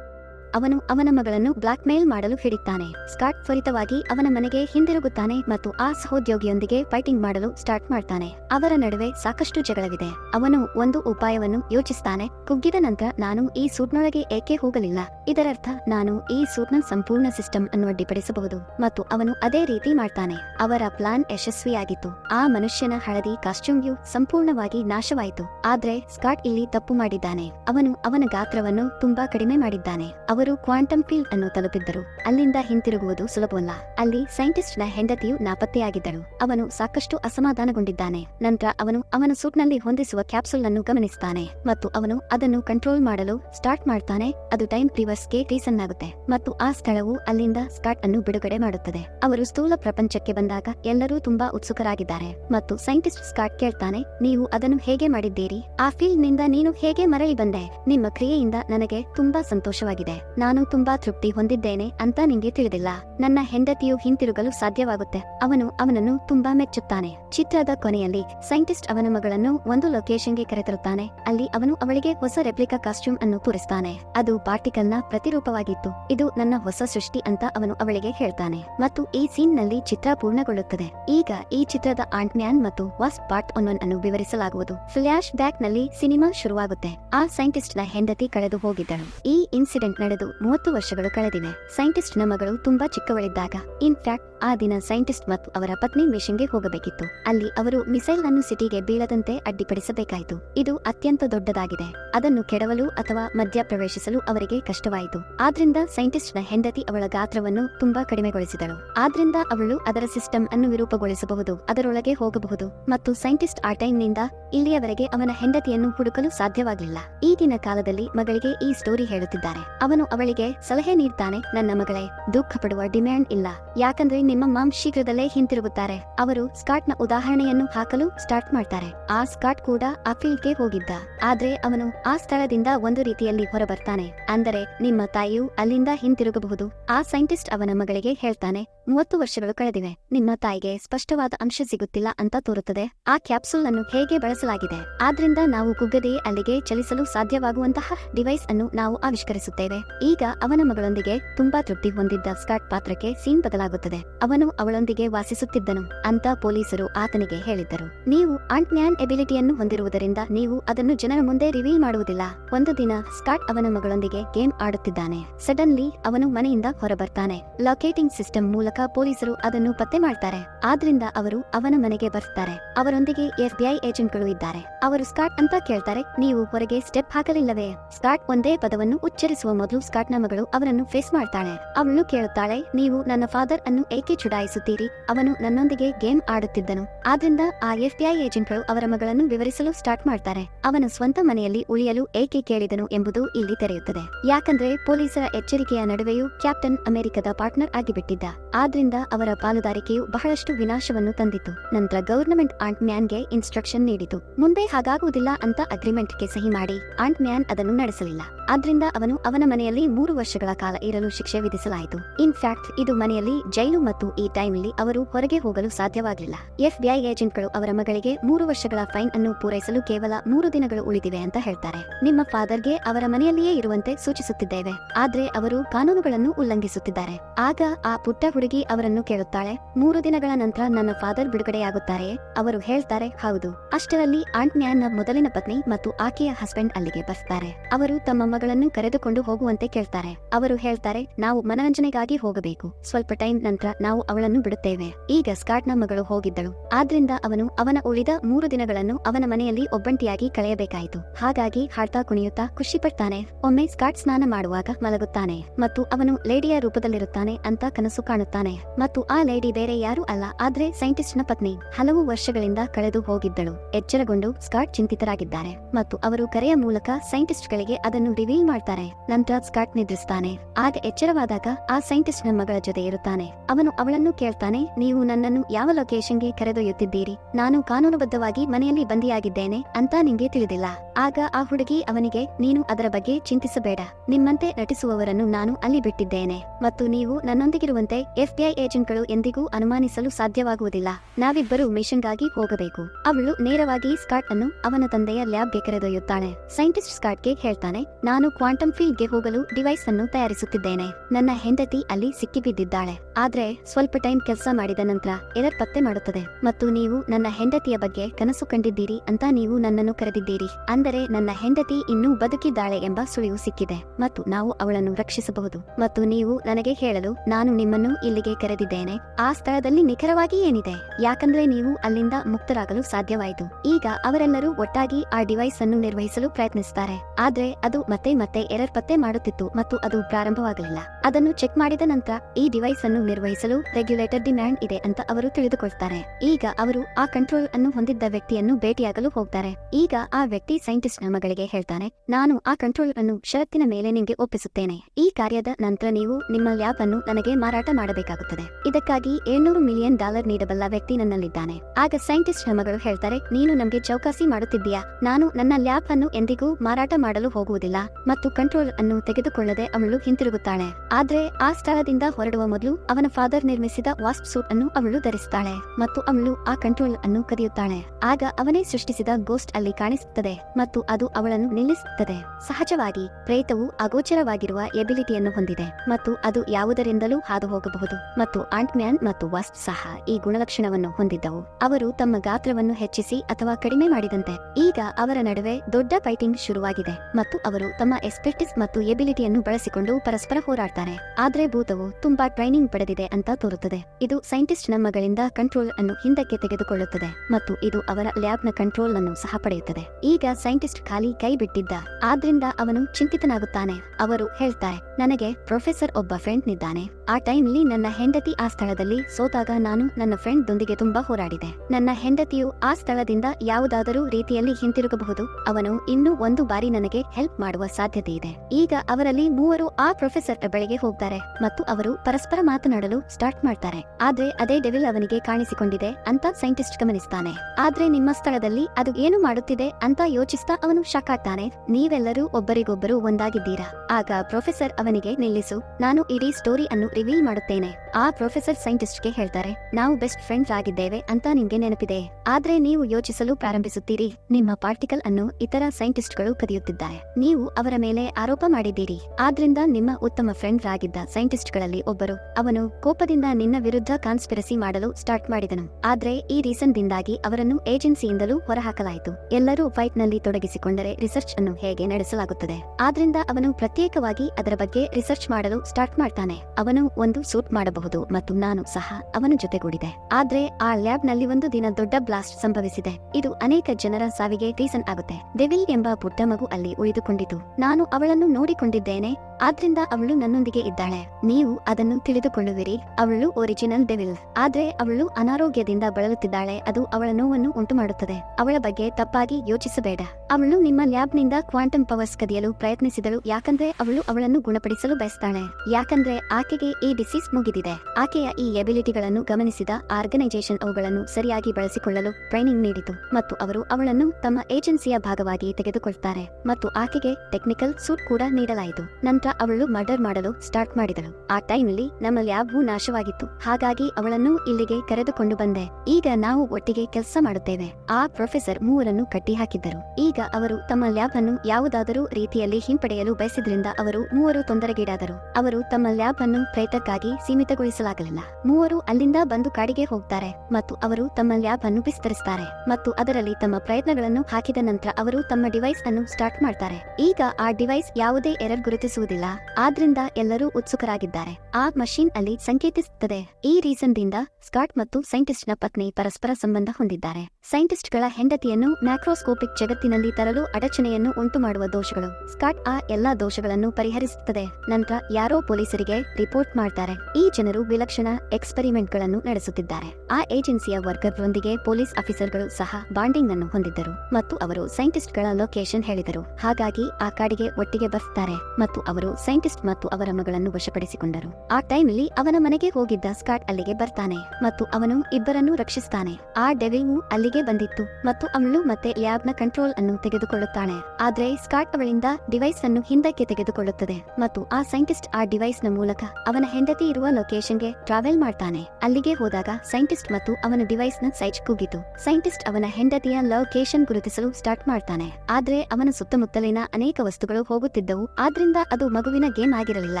Speaker 1: ಅವನು ಅವನ ಮಗಳನ್ನು ಬ್ಲಾಕ್ ಮೇಲ್ ಮಾಡಲು ಹಿಡಿತಾನೆ ಸ್ಕಾಟ್ ತ್ವರಿತವಾಗಿ ಅವನ ಮನೆಗೆ ಹಿಂದಿರುಗುತ್ತಾನೆ ಮತ್ತು ಆ ಸಹೋದ್ಯೋಗಿಯೊಂದಿಗೆ ಫೈಟಿಂಗ್ ಮಾಡಲು ಸ್ಟಾರ್ಟ್ ಮಾಡ್ತಾನೆ. ಅವರ ನಡುವೆ ಸಾಕಷ್ಟು ಜಗಳವಿದೆ. ಅವನು ಒಂದು ಉಪಾಯವನ್ನು ಯೋಚಿಸ್ತಾನೆ. ಕುಗ್ಗಿದ ನಂತರ ನಾನು ಈ ಸೂಟ್ನೊಳಗೆ ಏಕೆ ಹೋಗಲಿಲ್ಲ? ಇದರರ್ಥ, ನಾನು ಈ ಸೂಟ್ನ ಸಂಪೂರ್ಣ ಸಿಸ್ಟಮ್ ಅನ್ನು ಅಡ್ಡಿಪಡಿಸಬಹುದು ಮತ್ತು ಅವನು ಅದೇ ರೀತಿ ಮಾಡ್ತಾನೆ. ಅವರ ಪ್ಲಾನ್ ಯಶಸ್ವಿಯಾಗಿತ್ತು. ಆ ಮನುಷ್ಯನ ಹಳದಿ ಕಾಸ್ಟ್ಯೂಮ್ಯು ಸಂಪೂರ್ಣವಾಗಿ ನಾಶವಾಯಿತು. ಆದ್ರೆ ಸ್ಕಾಟ್ ಇಲ್ಲಿ ತಪ್ಪು ಮಾಡಿದ್ದಾನೆ. ಅವನು ಅವನ ಗಾತ್ರವನ್ನು ತುಂಬಾ ಕಡಿಮೆ ಮಾಡಿದ್ದಾನೆ. ಅವರು ಕ್ವಾಂಟಮ್ ಫೀಲ್ಡ್ ಅನ್ನು ತಲುಪಿದ್ದರು. ಅಲ್ಲಿಂದ ಹಿಂತಿರುಗುವುದು ಸುಲಭವಲ್ಲ. ಅಲ್ಲಿ ಸೈಂಟಿಸ್ಟ್ನ ಹೆಂಡತಿಯು ನಾಪತ್ತೆಯಾಗಿದ್ದಳು. ಅವನು ಸಾಕಷ್ಟು ಅಸಮಾಧಾನಗೊಂಡಿದ್ದಾನೆ. ನಂತರ ಅವನು ಅವನ ಸೂಟ್ನಲ್ಲಿ ಹೊಂದಿಸುವ ಕ್ಯಾಪ್ಸುಲ್ ಅನ್ನು ಗಮನಿಸುತ್ತಾನೆ ಮತ್ತು ಅವನು ಅದನ್ನು ಕಂಟ್ರೋಲ್ ಮಾಡಲು ಸ್ಟಾರ್ಟ್ ಮಾಡ್ತಾನೆ. ಅದು ಟೈಮ್ ರಿವರ್ಸ್ಗೆ ರೀಸನ್ ಆಗುತ್ತೆ ಮತ್ತು ಆ ಸ್ಥಳವು ಅಲ್ಲಿಂದ ಸ್ಕಾಟ್ ಅನ್ನು ಬಿಡುಗಡೆ ಮಾಡುತ್ತದೆ. ಅವರು ಸ್ಥೂಲ ಪ್ರಪಂಚಕ್ಕೆ ಬಂದಾಗ ಎಲ್ಲರೂ ತುಂಬಾ ಉತ್ಸುಕರಾಗಿದ್ದಾರೆ ಮತ್ತು ಸೈಂಟಿಸ್ಟ್ ಸ್ಕಾಟ್ ಕೇಳ್ತಾನೆ, ನೀವು ಅದನ್ನು ಹೇಗೆ ಮಾಡಿದ್ದೀರಿ? ಆ ಫೀಲ್ಡ್ನಿಂದ ನೀನು ಹೇಗೆ ಮರಳಿ ಬಂದೆ? ನಿಮ್ಮ ಕ್ರಿಯೆಯಿಂದ ನನಗೆ ತುಂಬಾ ಸಂತೋಷವಾಗಿದೆ. ನಾನು ತುಂಬಾ ತೃಪ್ತಿ ಹೊಂದಿದ್ದೇನೆ ಅಂತ ನಿಂಗೆ ತಿಳಿದಿಲ್ಲ. ನನ್ನ ಹೆಂಡತಿಯು ಹಿಂತಿರುಗಲು ಸಾಧ್ಯವಾಗುತ್ತೆ. ಅವನು ಅವನನ್ನು ತುಂಬಾ ಮೆಚ್ಚುತ್ತಾನೆ. ಚಿತ್ರದ ಕೊನೆಯಲ್ಲಿ ಸೈಂಟಿಸ್ಟ್ ಅವನ ಮಗಳನ್ನು ಒಂದು ಲೊಕೇಶನ್ಗೆ ಕರೆತರುತ್ತಾನೆ. ಅಲ್ಲಿ ಅವನು ಅವಳಿಗೆ ಹೊಸ ರೆಪ್ಲಿಕಾ ಕಾಸ್ಟ್ಯೂಮ್ ಅನ್ನು ತೋರಿಸ್ತಾನೆ ಅದು ಪಾರ್ಟಿಕಲ್ನ ಪ್ರತಿರೂಪವಾಗಿತ್ತು. ಇದು ನನ್ನ ಹೊಸ ಸೃಷ್ಟಿ ಅಂತ ಅವನು ಅವಳಿಗೆ ಹೇಳ್ತಾನೆ. ಮತ್ತು ಈ ಸೀನ್ನಲ್ಲಿ ಚಿತ್ರ ಪೂರ್ಣಗೊಳ್ಳುತ್ತದೆ. ಈಗ ಈ ಚಿತ್ರದ ಆಂಟ್ ಮ್ಯಾನ್ ಮತ್ತು ವಾಸ್ ಪಾರ್ಟ್ ಒನ್ ಅನ್ನು ವಿವರಿಸಲಾಗುವುದು. ಫ್ಲಾಶ್ ಬ್ಯಾಕ್ನಲ್ಲಿ ಸಿನಿಮಾ ಶುರುವಾಗುತ್ತೆ. ಆ ಸೈಂಟಿಸ್ಟ್ನ ಹೆಂಡತಿ ಕಳೆದು ಹೋಗಿದ್ದಳು. ಈ ಇನ್ಸಿಡೆಂಟ್ ನಡೆದು ಮೂವತ್ತು ವರ್ಷಗಳು ಕಳೆದಿವೆ. ಸೈಂಟಿಸ್ಟ್ನ ಮಗಳು ತುಂಬಾ ಚಿಕ್ಕವಳಿದ್ದಾಗ ಇನ್ಫ್ಯಾಕ್ಟ್ ಆ ದಿನ ಸೈಂಟಿಸ್ಟ್ ಮತ್ತು ಅವರ ಪತ್ನಿ ಮಿಷನ್ಗೆ ಹೋಗಬೇಕಿತ್ತು. ಅಲ್ಲಿ ಅವರು ಮಿಸೈಲ್ ಅನ್ನು ಸಿಟಿಗೆ ಬೀಳದಂತೆ ಅಡ್ಡಿಪಡಿಸಬೇಕಾಯಿತು. ಇದು ಅತ್ಯಂತ ದೊಡ್ಡದಾಗಿದೆ. ಅದನ್ನು ಕೆಡವಲು ಅಥವಾ ಮಧ್ಯ ಪ್ರವೇಶಿಸಲು ಅವರಿಗೆ ಕಷ್ಟವಾಯಿತು. ಆದ್ರಿಂದ ಸೈಂಟಿಸ್ಟ್ನ ಹೆಂಡತಿ ಅವಳ ಗಾತ್ರವನ್ನು ತುಂಬಾ ಕಡಿಮೆಗೊಳಿಸಿದಳು. ಆದ್ರಿಂದ ಅವಳು ಅದರ ಸಿಸ್ಟಮ್ ಅನ್ನು ವಿರೂಪಗೊಳಿಸಬಹುದು, ಅದರೊಳಗೆ ಹೋಗಬಹುದು ಮತ್ತು ಸೈಂಟಿಸ್ಟ್ ಆ ಟೈಮ್ನಿಂದ ಇಲ್ಲಿಯವರೆಗೆ ಅವನ ಹೆಂಡತಿಯನ್ನು ಹುಡುಕಲು ಸಾಧ್ಯವಾಗಲಿಲ್ಲ. ದಿನ ಕಾಲದಲ್ಲಿ ಮಗಳಿಗೆ ಈ ಸ್ಟೋರಿ ಹೇಳುತ್ತಿದ್ದಾರೆ. ಅವನು ಅವಳಿಗೆ ಸಲಹೆ ನೀಡ್ತಾನೆ, ನನ್ನ ಮಗಳೇ, ದುಃಖ ಪಡುವ ಡಿಮ್ಯಾಂಡ್ ಇಲ್ಲ. ಯಾಕಂದ್ರೆ ನಿಮ್ಮ ಮಾಮ್ ಶೀಘ್ರದಲ್ಲೇ ಹಿಂತಿರುಗುತ್ತಾರೆ. ಅವರು ಸ್ಕಾಟ್ನ ಉದಾಹರಣೆಯನ್ನು ಹಾಕಲು ಸ್ಟಾರ್ಟ್ ಮಾಡ್ತಾರೆ. ಆ ಸ್ಕಾಟ್ ಕೂಡ ಅಫೀಲ್ಗೆ ಹೋಗಿದ್ದ. ಆದ್ರೆ ಅವನು ಆ ಸ್ಥಳದಿಂದ ಒಂದು ರೀತಿಯಲ್ಲಿ ಹೊರಬರ್ತಾನೆ. ಅಂದರೆ ನಿಮ್ಮ ತಾಯಿಯು ಅಲ್ಲಿಂದ ಹಿಂತಿರುಗಬಹುದು. ಆ ಸೈಂಟಿಸ್ಟ್ ಅವನ ಮಗಳಿಗೆ ಹೇಳ್ತಾನೆ ಮೂವತ್ತು ವರ್ಷಗಳು ಕಳೆದಿವೆ ನಿಮ್ಮ ತಾಯಿಗೆ ಸ್ಪಷ್ಟವಾದ ಅಂಶ ಸಿಗುತ್ತಿಲ್ಲ ಅಂತ ತೋರುತ್ತದೆ. ಆ ಕ್ಯಾಪ್ಸೂಲ್ ಅನ್ನು ಹೇಗೆ ಬಳಸಲಾಗಿದೆ? ಆದ್ರಿಂದ ನಾವು ಕುಗ್ಗದೆಯೇ ಅಲ್ಲಿಗೆ ಚಲಿಸಲು ಸಾಧ್ಯವಾಗುವಂತಹ ಡಿವೈಸ್ ಅನ್ನು ನಾವು ಆವಿಷ್ಕರಿಸುತ್ತೇವೆ. ಈಗ ಅವನ ಮಗಳೊಂದಿಗೆ ತುಂಬಾ ತೃಪ್ತಿ ಹೊಂದಿದ್ದ ಸ್ಕಾಟ್ ಪಾತ್ರಕ್ಕೆ ಸೀನ್ ಬದಲಾಗುತ್ತದೆ. ಅವನು ಅವಳೊಂದಿಗೆ ವಾಸಿಸುತ್ತಿದ್ದನು ಅಂತ ಪೊಲೀಸರು ಆತನಿಗೆ ಹೇಳಿದ್ದರು. ನೀವು ಆಂಟ್ ನ್ಯಾನ್ ಎಬಿಲಿಟಿಯನ್ನು ಹೊಂದಿರುವುದರಿಂದ ನೀವು ಅದನ್ನು ಜನರ ಮುಂದೆ ರಿವೀಲ್ ಮಾಡುವುದಿಲ್ಲ. ಒಂದು ದಿನ ಸ್ಕಾಟ್ ಅವನ ಮಗಳೊಂದಿಗೆ ಗೇಮ್ ಆಡುತ್ತಿದ್ದಾನೆ. ಸಡನ್ಲಿ ಅವನು ಮನೆಯಿಂದ ಹೊರಬರ್ತಾನೆ. ಲೊಕೇಟಿಂಗ್ ಸಿಸ್ಟಮ್ ಮೂಲಕ ಪೊಲೀಸರು ಅದನ್ನು ಪತ್ತೆ ಮಾಡ್ತಾರೆ. ಆದ್ರಿಂದ ಅವರು ಅವನ ಮನೆಗೆ ಬರ್ತಾರೆ. ಅವರೊಂದಿಗೆ ಎಫ್ಬಿಐ ಏಜೆಂಟ್ಗಳು ಇದ್ದಾರೆ. ಅವರು ಸ್ಕಾಟ್ ಅಂತ ಕೇಳ್ತಾರೆ. ನೀವು ಹೊರಗೆ ಸ್ಟೆಪ್ ಹಾಕಲಿಲ್ಲವೇ? ಸ್ಕಾಟ್ ಒಂದೇ ಪದವನ್ನು ಉಚ್ಚರಿಸುವ ಮೊದಲು ಸ್ಕಾಟ್ನ ಮಗಳು ಅವರನ್ನು ಫೇಸ್ ಮಾಡ್ತಾಳೆ. ಅವಳು ಕೇಳುತ್ತಾಳೆ, ನೀವು ನನ್ನ ಫಾದರ್ ಅನ್ನು ಏಕೆ ಚುಡಾಯಿಸುತ್ತೀರಿ? ಅವನು ನನ್ನೊಂದಿಗೆ ಗೇಮ್ ಆಡುತ್ತಿದ್ದನು. ಆದ್ರಿಂದ ಆ ಎಫ್ಬಿಐ ಏಜೆಂಟ್ಗಳು ಅವರ ಮಗಳನ್ನು ವಿವರಿಸಲು ಸ್ಟಾರ್ಟ್ ಮಾಡ್ತಾರೆ. ಅವನು ಸ್ವಂತ ಮನೆಯಲ್ಲಿ ಉಳಿಯಲು ಏಕೆ ಕೇಳಿದನು ಎಂಬುದು ಇಲ್ಲಿ ತೆರೆಯುತ್ತದೆ. ಯಾಕಂದ್ರೆ ಪೊಲೀಸರ ಎಚ್ಚರಿಕೆಯ ನಡುವೆಯೂ ಕ್ಯಾಪ್ಟನ್ ಅಮೆರಿಕದ ಪಾರ್ಟ್ನರ್ ಆಗಿಬಿಟ್ಟಿದ್ದ. ಆದ್ರಿಂದ ಅವರ ಪಾಲುದಾರಿಕೆಯು ಬಹಳಷ್ಟು ವಿನಾಶವನ್ನು ತಂದಿತು. ನಂತರ ಗವರ್ನಮೆಂಟ್ ಆಂಟ್ ಮ್ಯಾನ್ಗೆ ಇನ್ಸ್ಟ್ರಕ್ಷನ್ ನೀಡಿತು. ಮುಂದೆ ಹಾಗಾಗುವುದಿಲ್ಲ ಅಂತ ಅಗ್ರಿಮೆಂಟ್ಗೆ ಸಹಿ ಮಾಡಿ, ಆಂಟ್ ಮ್ಯಾನ್ ಅದನ್ನು ನಡೆಸಲಿಲ್ಲ. ಆದ್ರಿಂದ ಅವನು ಅವನ ಮನೆಯಲ್ಲಿ ಮೂರು ವರ್ಷಗಳ ಕಾಲ ಇರಲು ಶಿಕ್ಷೆ ವಿಧಿಸಲಾಯಿತು. ಇನ್ಫ್ಯಾಕ್ಟ್ ಇದು ಮನೆಯಲ್ಲಿ ಜೈಲು ಮತ್ತು ಈ ಟೈಮ್ನಲ್ಲಿ ಅವರು ಹೊರಗೆ ಹೋಗಲು ಸಾಧ್ಯವಾಗಲಿಲ್ಲ. ಎಫ್ಬಿಐ ಏಜೆಂಟ್ಗಳು ಅವರ ಮಗಳಿಗೆ ಮೂರು ವರ್ಷಗಳ ಫೈನ್ ಅನ್ನು ಪೂರೈಸಲು ಕೇವಲ ಮೂರು ದಿನಗಳು ಉಳಿದಿವೆ ಅಂತ ಹೇಳ್ತಾರೆ. ನಿಮ್ಮ ಫಾದರ್ಗೆ ಅವರ ಮನೆಯಲ್ಲಿಯೇ ಇರುವಂತೆ ಸೂಚಿಸುತ್ತಿದ್ದೇವೆ. ಆದ್ರೆ ಅವರು ಕಾನೂನುಗಳನ್ನು ಉಲ್ಲಂಘಿಸುತ್ತಿದ್ದಾರೆ. ಆಗ ಆ ಪುಟ್ಟ ಅವರನ್ನು ಕೇಳುತ್ತಾಳೆ. ಮೂರು ದಿನಗಳ ನಂತರ ನನ್ನ ಫಾದರ್ ಬಿಡುಗಡೆಯಾಗುತ್ತಾರೆ ಅವರು ಹೇಳ್ತಾರೆ, ಹೌದು. ಅಷ್ಟರಲ್ಲಿ ಆಂಟ್ ಮ್ಯಾನ್ನ ಮೊದಲಿನ ಪತ್ನಿ ಮತ್ತು ಆಕೆಯ ಹಸ್ಬೆಂಡ್ ಅಲ್ಲಿಗೆ ಬರ್ತಾರೆ ಅವರು ತಮ್ಮ ಮಗಳನ್ನು ಕರೆದುಕೊಂಡು ಹೋಗುವಂತೆ ಕೇಳ್ತಾರೆ. ಅವರು ಹೇಳ್ತಾರೆ, ನಾವು ಮನರಂಜನೆಗಾಗಿ ಹೋಗಬೇಕು. ಸ್ವಲ್ಪ ಟೈಮ್ ನಂತರ ನಾವು ಅವಳನ್ನು ಬಿಡುತ್ತೇವೆ. ಈಗ ಸ್ಕಾಟ್ನ ಮಗಳು ಹೋಗಿದ್ದಳು. ಆದ್ರಿಂದ ಅವನು ಅವನ ಉಳಿದ ಮೂರು ದಿನಗಳನ್ನು ಅವನ ಮನೆಯಲ್ಲಿ ಒಬ್ಬಂಟಿಯಾಗಿ ಕಳೆಯಬೇಕಾಯಿತು. ಹಾಗಾಗಿ ಹಾಡ್ತಾ ಕುಣಿಯುತ್ತಾ ಖುಷಿ ಪಡ್ತಾನೆ ಒಮ್ಮೆ ಸ್ಕಾಟ್ ಸ್ನಾನ ಮಾಡುವಾಗ ಮಲಗುತ್ತಾನೆ ಮತ್ತು ಅವನು ಲೇಡಿಯ ರೂಪದಲ್ಲಿರುತ್ತಾನೆ ಅಂತ ಕನಸು ಕಾಣುತ್ತಾನೆ ಮತ್ತು ಆ ಲೇಡಿ ಬೇರೆ ಯಾರೂ ಅಲ್ಲ, ಆದ್ರೆ ಸೈಂಟಿಸ್ಟ್ನ ಪತ್ನಿ. ಹಲವು ವರ್ಷಗಳಿಂದ ಕಳೆದು ಹೋಗಿದ್ದಳು. ಎಚ್ಚರಗೊಂಡು ಸ್ಕಾಟ್ ಚಿಂತಿತರಾಗಿದ್ದಾರೆ ಮತ್ತು ಅವರು ಕರೆಯ ಮೂಲಕ ಸೈಂಟಿಸ್ಟ್ ಗಳಿಗೆ ಅದನ್ನು ರಿವೀಲ್ ಮಾಡ್ತಾರೆ. ನಂತರ ಸ್ಕಾಟ್ ನಿದ್ರಿಸ್ತಾನೆ. ಆಗ ಎಚ್ಚರವಾದಾಗ ಆ ಸೈಂಟಿಸ್ಟ್ನ ಮಗಳ ಜೊತೆ ಇರುತ್ತಾನೆ. ಅವನು ಅವಳನ್ನು ಕೇಳ್ತಾನೆ, ನೀವು ನನ್ನನ್ನು ಯಾವ ಲೊಕೇಶನ್ಗೆ ಕರೆದೊಯ್ಯುತ್ತಿದ್ದೀರಿ? ನಾನು ಕಾನೂನುಬದ್ಧವಾಗಿ ಮನೆಯಲ್ಲಿ ಬಂದಿಯಾಗಿದ್ದೇನೆ ಅಂತ ನಿಂಗೆ ತಿಳಿದಿಲ್ಲ. ಆಗ ಆ ಹುಡುಗಿ ಅವನಿಗೆ, ನೀನು ಅದರ ಬಗ್ಗೆ ಚಿಂತಿಸಬೇಡ. ನಿಮ್ಮಂತೆ ನಟಿಸುವವರನ್ನು ನಾನು ಅಲ್ಲಿ ಬಿಟ್ಟಿದ್ದೇನೆ. ಮತ್ತು ನೀವು ನನ್ನೊಂದಿಗಿರುವಂತೆ ಎಫ್ಬಿಐ ಏಜೆಂಟ್ಗಳು ಎಂದಿಗೂ ಅನುಮಾನಿಸಲು ಸಾಧ್ಯವಾಗುವುದಿಲ್ಲ. ನಾವಿಬ್ಬರು ಮಿಷನ್ಗಾಗಿ ಹೋಗಬೇಕು. ಅವಳು ನೇರವಾಗಿ ಸ್ಕಾಟ್ ಅನ್ನು ಅವನ ತಂದೆಯ ಲ್ಯಾಬ್ಗೆ ಕರೆದೊಯ್ಯುತ್ತಾಳೆ. ಸೈಂಟಿಸ್ಟ್ ಸ್ಕಾಟ್ಗೆ ಹೇಳ್ತಾನೆ, ನಾನು ಕ್ವಾಂಟಮ್ ಫೀಲ್ಡ್ಗೆ ಹೋಗಲು ಡಿವೈಸ್ ಅನ್ನು ತಯಾರಿಸುತ್ತಿದ್ದೇನೆ. ನನ್ನ ಹೆಂಡತಿ ಅಲ್ಲಿ ಸಿಕ್ಕಿಬಿದ್ದಿದ್ದಾಳೆ. ಆದ್ರೆ ಸ್ವಲ್ಪ ಟೈಮ್ ಕೆಲಸ ಮಾಡಿದ ನಂತರ ಎರರ್ ಪತ್ತೆ ಮಾಡುತ್ತದೆ. ಮತ್ತು ನೀವು ನನ್ನ ಹೆಂಡತಿಯ ಬಗ್ಗೆ ಕನಸು ಕಂಡಿದ್ದೀರಿ ಅಂತ ನೀವು ನನ್ನನ್ನು ಕರೆದಿದ್ದೀರಿ. ಅಂದರೆ ನನ್ನ ಹೆಂಡತಿ ಇನ್ನೂ ಬದುಕಿದ್ದಾಳೆ ಎಂಬ ಸುಳಿವು ಸಿಕ್ಕಿದೆ. ಮತ್ತು ನಾವು ಅವಳನ್ನು ರಕ್ಷಿಸಬಹುದು. ಮತ್ತು ನೀವು ನನಗೆ ಹೇಳಲು ನಾನು ನಿಮ್ಮನ್ನು ಇಲ್ಲಿಗೆ ಕರೆದಿದ್ದೇನೆ. ಆ ಸ್ಥಳದಲ್ಲಿ ನಿಖರವಾಗಿ ಏನಿದೆ? ಯಾಕಂದ್ರೆ ನೀವು ಅಲ್ಲಿಂದ ಮುಕ್ತರಾಗಲು ಸಾಧ್ಯವಾಯಿತು. ಈಗ ಅವರೆಲ್ಲರೂ ಒಟ್ಟಾಗಿ ಆ ಡಿವೈಸ್ ಅನ್ನು ನಿರ್ವಹಿಸಲು ಪ್ರಯತ್ನಿಸುತ್ತಾರೆ ಆದ್ರೆ ಅದು ಮತ್ತೆ ಮತ್ತೆ ಎರರ್ ಪತ್ತೆ ಮಾಡುತ್ತಿತ್ತು ಮತ್ತು ಅದು ಪ್ರಾರಂಭವಾಗಲಿಲ್ಲ. ಅದನ್ನು ಚೆಕ್ ಮಾಡಿದ ನಂತರ ಈ ಡಿವೈಸ್ ಅನ್ನು ನಿರ್ವಹಿಸಲು ರೆಗ್ಯುಲೇಟರ್ ಡಿಮ್ಯಾಂಡ್ ಇದೆ ಅಂತ ಅವರು ತಿಳಿದುಕೊಳ್ತಾರೆ. ಈಗ ಅವರು ಆ ಕಂಟ್ರೋಲ್ ಅನ್ನು ಹೊಂದಿದ್ದ ವ್ಯಕ್ತಿಯನ್ನು ಭೇಟಿಯಾಗಲು ಹೋಗ್ತಾರೆ. ಈಗ ಆ ವ್ಯಕ್ತಿ ಸೈಂಟಿಸ್ಟ್ನ ಮಗಳಿಗೆ ಹೇಳ್ತಾನೆ, ನಾನು ಆ ಕಂಟ್ರೋಲ್ ಅನ್ನು ಷರತ್ತಿನ ಮೇಲೆ ನಿಮಗೆ ಒಪ್ಪಿಸುತ್ತೇನೆ. ಈ ಕಾರ್ಯದ ನಂತರ ನೀವು ನಿಮ್ಮ ಲ್ಯಾಬ್ ಅನ್ನು ನನಗೆ ಮಾರಾಟ ಮಾಡಬೇಕಾಗುತ್ತದೆ. ಇದಕ್ಕಾಗಿ ಏಳ್ನೂರು ಮಿಲಿಯನ್ ಡಾಲರ್ ನೀಡಬಲ್ಲ ವ್ಯಕ್ತಿ ನನ್ನಲ್ಲಿದ್ದಾನೆ. ಆಗ ಸೈಂಟಿಸ್ಟ್ನ ಹೇಳ್ತಾರೆ, ನೀನು ನಮಗೆ ಚೌಕಾಸಿ ಮಾಡುತ್ತಿದ್ದೀಯಾ? ನಾನು ನನ್ನ ಲ್ಯಾಬ್ ಅನ್ನು ಎಂದಿಗೂ ಮಾರಾಟ ಮಾಡಲು ಹೋಗುವುದಿಲ್ಲ. ಮತ್ತು ಕಂಟ್ರೋಲ್ ಅನ್ನು ತೆಗೆದುಕೊಳ್ಳದೆ ಅವಳು ಹಿಂತಿರುಗುತ್ತಾಳೆ. ಆದ್ರೆ ಆ ಸ್ಥಳದಿಂದ ಹೊರಡುವ ಮೊದಲು ಅವನ ಫಾದರ್ ನಿರ್ಮಿಸಿದ ವಾಸ್ಪ್ ಸೂಟ್ ಅನ್ನು ಅವಳು ಧರಿಸುತ್ತಾಳೆ ಮತ್ತು ಅವಳು ಆ ಕಂಟ್ರೋಲ್ ಅನ್ನು ಕದಿಯುತ್ತಾಳೆ. ಆಗ ಅವನೇ ಸೃಷ್ಟಿಸಿದ ಗೋಸ್ಟ್ ಅಲ್ಲಿ ಕಾಣಿಸುತ್ತದೆ ಮತ್ತು ಅದು ಅವಳನ್ನು ನಿಲ್ಲಿಸುತ್ತದೆ. ಸಹಜವಾಗಿ ಪ್ರೇತವು ಅಗೋಚರವಾಗಿರುವ ಎಬಿಲಿಟಿಯನ್ನು ಹೊಂದಿದೆ ಮತ್ತು ಅದು ಯಾವುದರಿಂದಲೂ ಹಾದು ಹೋಗಬಹುದು ಮತ್ತು ಆಂಟ್ ಮ್ಯಾನ್ ಮತ್ತು ವಾಸ್ಪ್ ಸಹ ಈ ಗುಣಲಕ್ಷಣವನ್ನು ಹೊಂದಿದ್ದವು. ಅವರು ತಮ್ಮ ಗಾತ್ರವನ್ನು ಹೆಚ್ಚಿಸಿ ಅಥವಾ ಕಡಿಮೆ ಮಾಡಿದಂತೆ ಈಗ ಅವರ ನಡುವೆ ದೊಡ್ಡ ಫೈಟಿಂಗ್ ಶುರುವಾಗಿದೆ ಮತ್ತು ಅವರು ತಮ್ಮ ಎಸ್ಪೆಕ್ಟಿಸ್ ಮತ್ತು ಎಬಿಲಿಟಿಯನ್ನು ಬಳಸಿಕೊಂಡು ಪರಸ್ಪರ ಹೋರಾಡ್ತಾರೆ ಆದ್ರೆ ಭೂತವು ತುಂಬಾ ಟ್ರೈನಿಂಗ್ ಪಡೆದಿದೆ ಅಂತ ತೋರುತ್ತದೆ. ಇದು ಸೈಂಟಿಸ್ಟ್ ನಮ್ಮಗಳಿಂದ ಮಗಳಿಂದ ಕಂಟ್ರೋಲ್ ಅನ್ನು ಹಿಂದಕ್ಕೆ ತೆಗೆದುಕೊಳ್ಳುತ್ತದೆ ಮತ್ತು ಇದು ಅವರ ಲ್ಯಾಬ್ನ ಕಂಟ್ರೋಲ್ ಅನ್ನು ಸಹ ಪಡೆಯುತ್ತದೆ. ಈಗ ಸೈಂಟಿಸ್ಟ್ ಖಾಲಿ ಕೈ ಬಿಟ್ಟಿದ್ದ. ಆದ್ರಿಂದ ಅವನು ಚಿಂತಿತನಾಗುತ್ತಾನೆ. ಅವರು ಹೇಳ್ತಾರೆ, ನನಗೆ ಪ್ರೊಫೆಸರ್ ಒಬ್ಬ ಫ್ರೆಂಡ್ ನಿದ್ದಾನೆ. ಆ ಟೈಮ್ಲಿ ನನ್ನ ಹೆಂಡತಿ ಆ ಸ್ಥಳದಲ್ಲಿ ಸೋತಾಗ ನಾನು ನನ್ನ ಫ್ರೆಂಡ್ ದೊಂದಿಗೆ ತುಂಬಾ ಹೋರಾಡಿದೆ. ನನ್ನ ಹೆಂಡತಿಯು ಆ ಸ್ಥಳದಿಂದ ಯಾವುದಾದರೂ ರೀತಿಯಲ್ಲಿ ಹಿಂತಿರುಗಬಹುದು. ಅವನು ಇನ್ನೂ ಒಂದು ಬಾರಿ ನನಗೆ ಹೆಲ್ಪ್ ಮಾಡುವ ಸಾಧ್ಯತೆ ಇದೆ. ಈಗ ಅವರಲ್ಲಿ ಮೂವರು ಆ ಪ್ರೊಫೆಸರ್ ಬಳಿಗೆ ಹೋಗ್ತಾರೆ ಮತ್ತು ಅವರು ಪರಸ್ಪರ ಮಾತನಾಡಲು ಸ್ಟಾರ್ಟ್ ಮಾಡ್ತಾರೆ. ಆದ್ರೆ ಅದೇ ಡೆವಿಲ್ ಅವನಿಗೆ ಕಾಣಿಸಿಕೊಂಡಿದೆ ಅಂತ ಸೈಂಟಿಸ್ಟ್ ಗಮನಿಸ್ತಾನೆ. ಆದ್ರೆ ನಿಮ್ಮ ಸ್ಥಳದಲ್ಲಿ ಅದು ಏನು ಮಾಡುತ್ತಿದೆ ಅಂತ ಯೋಚಿಸ್ತಾ ಅವನು ಶಾಕ್ ಆಗ್ತಾನೆ ನೀವೆಲ್ಲರೂ ಒಬ್ಬರಿಗೊಬ್ಬರು ಒಂದಾಗಿದ್ದೀರಾ? ಆಗ ಪ್ರೊಫೆಸರ್ ಅವನಿಗೆ ನಿಲ್ಲಿಸು. ನಾನು ಇಡೀ ಸ್ಟೋರಿ ಅನ್ನು ರಿವೀಲ್ ಮಾಡುತ್ತೇನೆ. ಆ ಪ್ರೊಫೆಸರ್ ಸೈಂಟಿಸ್ಟ್ಗೆ ಹೇಳ್ತಾರೆ, ನಾವು ಬೆಸ್ಟ್ ಫ್ರೆಂಡ್ಸ್ ಆಗಿದ್ದೇವೆ ಅಂತ ನಿಮ್ಗೆ ನೆನಪಿದೆ. ಆದ್ರೆ ನೀವು ಯೋಚಿಸಲು ಪ್ರಾರಂಭಿಸುತ್ತೀರಿ. ನಿಮ್ಮ ಪಾರ್ಟಿಕಲ್ ಅನ್ನು ಇತರ ಸೈಂಟಿಸ್ಟ್ಗಳು ಕದಿಯುತ್ತಿದ್ದಾರೆ. ನೀವು ಅವರ ಮೇಲೆ ಆರೋಪ ಮಾಡಿದ್ದೀರಿ. ಆದ್ರಿಂದ ನಿಮ್ಮ ಉತ್ತಮ ಫ್ರೆಂಡ್ ಆಗಿದ್ದ ಸೈಂಟಿಸ್ಟ್ಗಳಲ್ಲಿ ಒಬ್ಬರು. ಅವನು ಕೋಪದಿಂದ ನಿನ್ನ ವಿರುದ್ಧ ಕಾನ್ಸ್ಪಿರಸಿ ಮಾಡಲು ಸ್ಟಾರ್ಟ್ ಮಾಡಿದನು. ಆದ್ರೆ ಈ ರೀಸನ್ ದಿಂದಾಗಿ ಅವರನ್ನು ಏಜೆನ್ಸಿಯಿಂದಲೂ ಹೊರಹಾಕಲಾಯಿತು. ಎಲ್ಲರೂ ಫೈಟ್ನಲ್ಲಿ ತೊಡಗಿಸಿಕೊಂಡರೆ ರಿಸರ್ಚ್ ಅನ್ನು ಹೇಗೆ ನಡೆಸಲಾಗುತ್ತದೆ. ಆದ್ರಿಂದ ಅವನು ಪ್ರತ್ಯೇಕವಾಗಿ ಅದರ ಬಗ್ಗೆ ರಿಸರ್ಚ್ ಮಾಡಲು ಸ್ಟಾರ್ಟ್ ಮಾಡ್ತಾನೆ. ಅವನು ಒಂದು ಸೂಟ್ ಮಾಡಬಹುದು ಮತ್ತು ನಾನು ಸಹ ಅವನ ಜೊತೆಗೂಡಿದೆ. ಆದ್ರೆ ಆ ಲ್ಯಾಬ್ನಲ್ಲಿ ಒಂದು ದಿನ ದೊಡ್ಡ ಬ್ಲಾಸ್ಟ್ ಸಂಭವಿಸಿದೆ. ಇದು ಅನೇಕ ಜನರ ಸಾವಿಗೆ ರೀಸನ್ ಆಗುತ್ತೆ. ದೆವಿಲ್ ಎಂಬ ಪುಟ್ಟ ಮಗು ಅಲ್ಲಿ ಉಳಿದುಕೊಂಡಿತು. ನಾನು ಅವಳನ್ನು ನೋಡಿಕೊಂಡಿದ್ದೇನೆ. ಆದ್ರಿಂದ ಅವಳು ನನ್ನೊಂದಿಗೆ ಇದ್ದಾಳೆ. ನೀವು ಅದನ್ನು ತಿಳಿದುಕೊಳ್ಳುವಿರಿ. ಅವಳು ಒರಿಜಿನಲ್ ಡೆವಿಲ್ ಆದ್ರೆ ಅವಳು ಅನಾರೋಗ್ಯದಿಂದ ಬಳಲುತ್ತಿದ್ದಾಳೆ. ಅದು ಅವಳ ನೋವನ್ನು ಉಂಟು ಮಾಡುತ್ತದೆ ಅವಳ ಬಗ್ಗೆ ತಪ್ಪಾಗಿ ಯೋಚಿಸಬೇಡ. ಅವಳು ನಿಮ್ಮ ಲ್ಯಾಬ್ನಿಂದ ಕ್ವಾಂಟಮ್ ಪವರ್ಸ್ ಕದಿಯಲು ಪ್ರಯತ್ನಿಸಿದಳು. ಯಾಕಂದ್ರೆ ಅವಳು ಅವಳನ್ನು ಗುಣಪಡಿಸಲು ಬಯಸ್ತಾಳೆ. ಯಾಕಂದ್ರೆ ಆಕೆಗೆ ಈ ಡಿಸೀಸ್ ಮುಗಿದಿದೆ. ಆಕೆಯ ಈ ಎಬಿಲಿಟಿಗಳನ್ನು ಗಮನಿಸಿದ ಆರ್ಗನೈಜೇಷನ್ ಅವುಗಳನ್ನು ಸರಿಯಾಗಿ ಬಳಸಿಕೊಳ್ಳಲು ಟ್ರೈನಿಂಗ್ ನೀಡಿತು. ಮತ್ತು ಅವರು ಅವಳನ್ನು ತಮ್ಮ ಏಜೆನ್ಸಿಯ ಭಾಗವಾಗಿ ತೆಗೆದುಕೊಳ್ತಾರೆ. ಮತ್ತು ಆಕೆಗೆ ಟೆಕ್ನಿಕಲ್ ಸೂಟ್ ಕೂಡ ನೀಡಲಾಯಿತು. ನಂತರ ಅವಳು ಮರ್ಡರ್ ಮಾಡಲು ಸ್ಟಾರ್ಟ್ ಮಾಡಿದಳು. ಆ ಟೈಮ್ನಲ್ಲಿ ನಮ್ಮ ಲ್ಯಾಬ್ ನಾಶವಾಗಿತ್ತು. ಹಾಗಾಗಿ ಅವಳನ್ನು ಇಲ್ಲಿಗೆ ಕರೆದುಕೊಂಡು ಬಂದೆ. ಈಗ ನಾವು ಒಟ್ಟಿಗೆ ಕೆಲಸ ಮಾಡುತ್ತೇವೆ. ಆ ಪ್ರೊಫೆಸರ್ ಮೂವರನ್ನು ಕಟ್ಟಿ ಹಾಕಿದ್ದರು ಈಗ ಅವರು ತಮ್ಮ ಲ್ಯಾಬ್ ಅನ್ನು ಯಾವುದಾದರೂ ರೀತಿಯಲ್ಲಿ ಹಿಂಪಡೆಯಲು ಬಯಸಿದ್ರಿಂದ ಅವರು ಮೂವರು ತೊಂದರೆಗೀಡಾದರು. ಅವರು ತಮ್ಮ ಲ್ಯಾಬ್ ಅನ್ನು ಪ್ರೇತಕ್ಕಾಗಿ ಸೀಮಿತಗೊಳಿಸಲಾಗಲಿಲ್ಲ. ಮೂವರು ಅಲ್ಲಿಂದ ಬಂದು ಕಾಡಿಗೆ ಹೋಗ್ತಾರೆ. ಮತ್ತು ಅವರು ತಮ್ಮ ಲ್ಯಾಬ್ ಅನ್ನು ವಿಸ್ತರಿಸುತ್ತಾರೆ ಮತ್ತು ಅದರಲ್ಲಿ ತಮ್ಮ ಪ್ರಯತ್ನಗಳನ್ನು ಹಾಕಿದ ನಂತರ ಅವರು ತಮ್ಮ ಡಿವೈಸ್ ಅನ್ನು ಸ್ಟಾರ್ಟ್ ಮಾಡ್ತಾರೆ. ಈಗ ಆ ಡಿವೈಸ್ ಯಾವುದೇ ಎರರ್ ಗುರುತಿಸುವುದಿಲ್ಲ. ಆದ್ರಿಂದ ಎಲ್ಲರೂ ಉತ್ಸುಕರಾಗಿದ್ದಾರೆ. ಆ ಮಷೀನ್ ಅಲ್ಲಿ ಸಂಕೇತಿಸುತ್ತದೆ. ಈ ರೀಸನ್ ದಿಂದ ಸ್ಕಾಟ್ ಮತ್ತು ಸೈಂಟಿಸ್ಟ್ನ ಪತ್ನಿ ಪರಸ್ಪರ ಸಂಬಂಧ ಹೊಂದಿದ್ದಾರೆ. ಸೈಂಟಿಸ್ಟ್ಗಳ ಹೆಂಡತಿಯನ್ನು ಮ್ಯಾಕ್ರೋಸ್ಕೋಪಿಕ್ ಜಗತ್ತಿನಲ್ಲಿ ತರಲು ಅಡಚಣೆಯನ್ನು ಉಂಟು ಮಾಡುವ ದೋಷಗಳು. ಸ್ಕಾಟ್ ಆ ಎಲ್ಲಾ ದೋಷಗಳನ್ನು ಪರಿಹರಿಸುತ್ತದೆ. ನಂತರ ಯಾರೋ ಪೊಲೀಸರಿಗೆ ರಿಪೋರ್ಟ್ ಮಾಡ್ತಾರೆ. ಈ ಜನರು ವಿಲಕ್ಷಣ ಎಕ್ಸ್ಪೆರಿಮೆಂಟ್ಗಳನ್ನು ನಡೆಸುತ್ತಿದ್ದಾರೆ. ಆ ಏಜೆನ್ಸಿಯ ವರ್ಗದೊಂದಿಗೆ ಪೊಲೀಸ್ ಆಫೀಸರ್ಗಳು ಸಹ ಬಾಂಡಿಂಗ್ ಅನ್ನು ಹೊಂದಿದ್ದರು ಮತ್ತು ಅವರು ಸೈಂಟಿಸ್ಟ್ಗಳ ಲೊಕೇಶನ್ ಹೇಳಿದರು. ಹಾಗಾಗಿ ಆ ಕಾಡಿಗೆ ಒಟ್ಟಿಗೆ ಬರ್ತಾರೆ ಮತ್ತು ಅವರು ಸೈಂಟಿಸ್ಟ್ ಮತ್ತು ಅವರ ಮಗಳನ್ನು ವಶಪಡಿಸಿಕೊಂಡರು. ಆ ಟೈಮ್ಲಿ ಅವನ ಮನೆಗೆ ಹೋಗಿದ್ದ ಸ್ಕಾಟ್ ಅಲ್ಲಿಗೆ ಬರ್ತಾನೆ ಮತ್ತು ಅವನು ಇಬ್ಬರನ್ನು ರಕ್ಷಿಸ್ತಾನೆ. ಆ ಡೆವಿಲ್ವು ಅಲ್ಲಿಗೆ ಬಂದಿತ್ತು ಮತ್ತು ಅವಳು ಮತ್ತೆ ಲ್ಯಾಬ್ನ ಕಂಟ್ರೋಲ್ ಅನ್ನು ತೆಗೆದುಕೊಳ್ಳುತ್ತಾಳೆ. ಆದ್ರೆ ಸ್ಕಾಟ್ ಅವಳಿಂದ ಡಿವೈಸ್ ಅನ್ನು ಹಿಂದಕ್ಕೆ ತೆಗೆದುಕೊಳ್ಳುತ್ತದೆ ಮತ್ತು ಆ ಸೈಂಟಿಸ್ಟ್ ಆ ಡಿವೈಸ್ನ ಮೂಲಕ ಅವನ ಹೆಂಡತಿ ಇರುವ ಲೊಕೇಶನ್ಗೆ ಟ್ರಾವೆಲ್ ಮಾಡ್ತಾನೆ. ಅಲ್ಲಿಗೆ ಹೋದಾಗ ಸೈಂಟಿಸ್ಟ್ ಮತ್ತು ಅವನ ಡಿವೈಸ್ನ ಸೈಜ್ ಕೂಗಿತು. ಸೈಂಟಿಸ್ಟ್ ಅವನ ಹೆಂಡತಿಯ ಲೊಕೇಶನ್ ಗುರುತಿಸಲು ಸ್ಟಾರ್ಟ್ ಮಾಡ್ತಾನೆ. ಆದ್ರೆ ಅವನ ಸುತ್ತಮುತ್ತಲಿನ ಅನೇಕ ವಸ್ತುಗಳು ಹೋಗುತ್ತಿದ್ದವು. ಆದ್ರಿಂದ ಅದು ಮಗುವಿನ ಗೇಮ್ ಆಗಿರಲಿಲ್ಲ.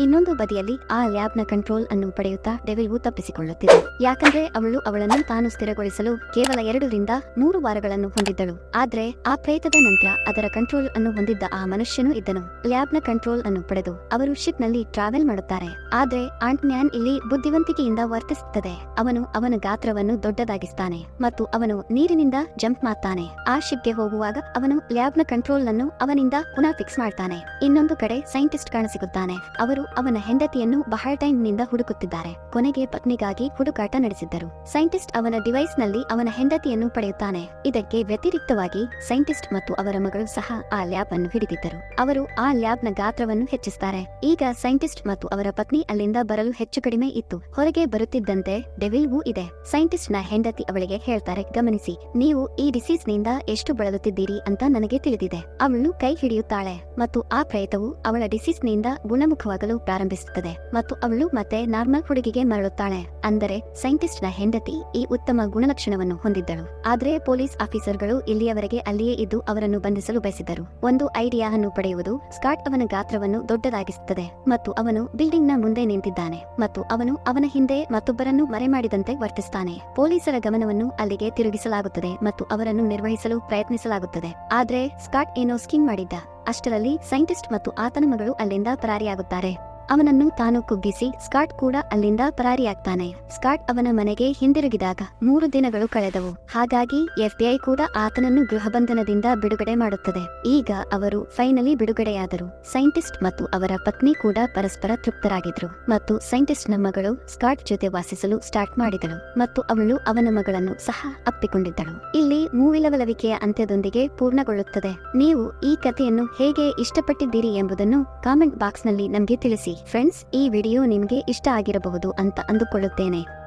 Speaker 1: ಇನ್ನೊಂದು ಬದಿಯಲ್ಲಿ ಆ ಲ್ಯಾಬ್ನ ಕಂಟ್ರೋಲ್ ಅನ್ನು ಪಡೆಯುತ್ತಾ ಡೆವಿಲ್ವು ತಪ್ಪಿಸಿಕೊಳ್ಳುತ್ತಿದೆ ಯಾಕಂದ್ರೆ ಅವಳು ಅವಳನ್ನು ತಾನು ಸ್ಥಿರಗೊಳಿಸಲು ಕೇವಲ ಎರಡರಿಂದ ಮೂರು ವಾರಗಳನ್ನು ಹೊಂದಿದ್ದಳು. ಆದ್ರೆ ಆ ಪ್ರೇತದ ನಂತರ ಅದರ ಕಂಟ್ರೋಲ್ ಅನ್ನು ಹೊಂದಿದ್ದ ಆ ಮನುಷ್ಯನು ಇದ್ದನು. ಲ್ಯಾಬ್ನ ಕಂಟ್ರೋಲ್ ಅನ್ನು ಪಡೆದು ಅವರು ಶಿಪ್ನಲ್ಲಿ ಟ್ರಾವೆಲ್ ಮಾಡುತ್ತಾರೆ. ಆದ್ರೆ ಆಂಟ್ ಮ್ಯಾನ್ ಇಲ್ಲಿ ಬುದ್ಧಿವಂತಿಕೆಯಿಂದ ವರ್ತಿಸುತ್ತದೆ. ಅವನು ಅವನ ಗಾತ್ರವನ್ನು ದೊಡ್ಡದಾಗಿಸ್ತಾನೆ ಮತ್ತು ಅವನು ನೀರಿನಿಂದ ಜಂಪ್ ಮಾಡ್ತಾನೆ. ಆ ಶಿಪ್ಗೆ ಹೋಗುವಾಗ ಅವನು ಲ್ಯಾಬ್ನ ಕಂಟ್ರೋಲ್ ಅನ್ನು ಅವನಿಂದ ಪುನಃ ಫಿಕ್ಸ್ ಮಾಡ್ತಾನೆ. ಇನ್ನೊಂದು ಕಡೆ ಸೈಂಟಿಸ್ಟ್ ಕಾಣಸಿಗುತ್ತಾನೆ. ಅವರು ಅವನ ಹೆಂಡತಿಯನ್ನು ಬಹಳ ಟೈಮ್ನಿಂದ ಹುಡುಕುತ್ತಿದ್ದಾರೆ. ಕೊನೆಗೆ ಪತ್ನಿಗಾಗಿ ಹುಡುಕಾಟ ನಡೆಸಿದ್ದರು. ಸೈಂಟಿಸ್ಟ್ ಅವನ ಡಿವೈಸ್ನಲ್ಲಿ ಅವನ ಹೆಂಡತಿಯನ್ನು ಪಡೆಯುತ್ತಾನೆ. ಇದಕ್ಕೆ ವ್ಯತಿರಿಕ್ತವಾಗಿ ಸೈಂಟಿಸ್ಟ್ ಮತ್ತು ಅವರ ಮಗಳು ಸಹ ಆ ಲ್ಯಾಬ್ ಅನ್ನು ಹಿಡಿದಿದ್ದರು. ಅವರು ಆ ಲ್ಯಾಬ್ನ ಗಾತ್ರವನ್ನು ಹೆಚ್ಚಿಸುತ್ತಾರೆ ಈಗ ಸೈಂಟಿಸ್ಟ್ ಮತ್ತು ಅವರ ಪತ್ನಿ ಅಲ್ಲಿಂದ ಬರಲು ಹೆಚ್ಚು ಕಡಿಮೆ ಇತ್ತು. ಹೊರಗೆ ಬರುತ್ತಿದ್ದಂತೆ ಡೆವಿಲ್ವೂ ಇದೆ. ಸೈಂಟಿಸ್ಟ್ನ ಹೆಂಡತಿ ಅವಳಿಗೆ ಹೇಳ್ತಾರೆ, ಗಮನಿಸಿ, ನೀವು ಈ ಡಿಸೀಸ್ನಿಂದ ಎಷ್ಟು ಬಳಲುತ್ತಿದ್ದೀರಿ ಅಂತ ನನಗೆ ತಿಳಿದಿದೆ. ಅವಳು ಕೈ ಹಿಡಿಯುತ್ತಾಳೆ ಮತ್ತು ಆ ಪ್ರಯತ್ನವು ಅವಳ ಡಿಸೀಸ್ ನಿಂದ ಗುಣಮುಖವಾಗಲು ಪ್ರಾರಂಭಿಸುತ್ತದೆ ಮತ್ತು ಅವಳು ಮತ್ತೆ ನಾರ್ಮಲ್ ಹುಡುಗಿಗೆ ಮರಳುತ್ತಾಳೆ. ಅಂದರೆ ಸೈಂಟಿಸ್ಟ್ನ ಹೆಂಡತಿ ಈ ಉತ್ತಮ ಗುಣಲಕ್ಷಣವನ್ನು ಹೊಂದಿದ್ದಳು. ಆದರೆ ಪೊಲೀಸ್ ಆಫೀಸರ್ಗಳು ಇಲ್ಲಿಯವರೆಗೆ ಅಲ್ಲಿಯೇ ಇದ್ದು ಅವರನ್ನು ಬಂಧಿಸಲು ಬಯಸಿದರು ಒಂದು ಐಡಿಯಾ ಅನ್ನು ಪಡೆಯುವುದು ಸ್ಕಾಟ್ ಅವನ ಗಾತ್ರವನ್ನು ದೊಡ್ಡದಾಗಿಸುತ್ತದೆ ಮತ್ತು ಅವನು ಬಿಲ್ಡಿಂಗ್ನ ಮುಂದೆ ನಿಂತಿದ್ದಾನೆ ಮತ್ತು ಅವನು ಅವನ ಹಿಂದೆ ಮತ್ತೊಬ್ಬರನ್ನು ಮರೆಮಾಡಿದಂತೆ ವರ್ತಿಸುತ್ತಾನೆ ಪೊಲೀಸರ ಗಮನವನ್ನು ಅಲ್ಲಿಗೆ ತಿರುಗಿಸಲಾಗುತ್ತದೆ ಮತ್ತು ಅವರನ್ನು ನಿರ್ವಹಿಸಲು ಪ್ರಯತ್ನಿಸಲಾಗುತ್ತದೆ. ಆದರೆ ಸ್ಕಾಟ್ ಏನೋ ಸ್ಕಿಂಗ್ ಮಾಡಿದ್ದ. ಅಷ್ಟರಲ್ಲಿ ಸೈಂಟಿಸ್ಟ್ ಮತ್ತು ಆತನ ಮಗಳು ಅಲ್ಲಿಂದ ಪರಾರಿಯಾಗುತ್ತಾರೆ. ಅವನನ್ನು ತಾನು ಕುಗ್ಗಿಸಿ ಸ್ಕಾಟ್ ಕೂಡ ಅಲ್ಲಿಂದ ಪರಾರಿಯಾಗ್ತಾನೆ. ಸ್ಕಾಟ್ ಅವನ ಮನೆಗೆ ಹಿಂದಿರುಗಿದಾಗ ಮೂರು ದಿನಗಳು ಕಳೆದವು. ಹಾಗಾಗಿ ಎಫ್ಬಿಐ ಕೂಡ ಆತನನ್ನು ಗೃಹಬಂಧನದಿಂದ ಬಿಡುಗಡೆ ಮಾಡುತ್ತದೆ. ಈಗ ಅವರು ಫೈನಲಿ ಬಿಡುಗಡೆಯಾದರು. ಸೈಂಟಿಸ್ಟ್ ಮತ್ತು ಅವರ ಪತ್ನಿ ಕೂಡ ಪರಸ್ಪರ ತೃಪ್ತರಾಗಿದ್ರು. ಮತ್ತು ಸೈಂಟಿಸ್ಟ್ನ ಮಗಳು ಸ್ಕಾಟ್ ಜೊತೆ ವಾಸಿಸಲು ಸ್ಟಾರ್ಟ್ ಮಾಡಿದಳು. ಮತ್ತು ಅವಳು ಅವನ ಮಗಳನ್ನು ಸಹ ಅಪ್ಪಿಕೊಂಡಿದ್ದಳು. ಇಲ್ಲಿ ಮೂವಿಲವಲವಿಕೆಯ ಅಂತ್ಯದೊಂದಿಗೆ ಪೂರ್ಣಗೊಳ್ಳುತ್ತದೆ. ನೀವು ಈ ಕಥೆಯನ್ನು ಹೇಗೆ ಇಷ್ಟಪಟ್ಟಿದ್ದೀರಿ ಎಂಬುದನ್ನು ಕಾಮೆಂಟ್ ಬಾಕ್ಸ್ನಲ್ಲಿ ನಮಗೆ ತಿಳಿಸಿ. ಫ್ರೆಂಡ್ಸ್ ಈ ವಿಡಿಯೋ ನಿಮಗೆ ಇಷ್ಟ ಆಗಿರಬಹುದು ಅಂತ ಅಂದುಕೊಳ್ಳುತ್ತೇನೆ.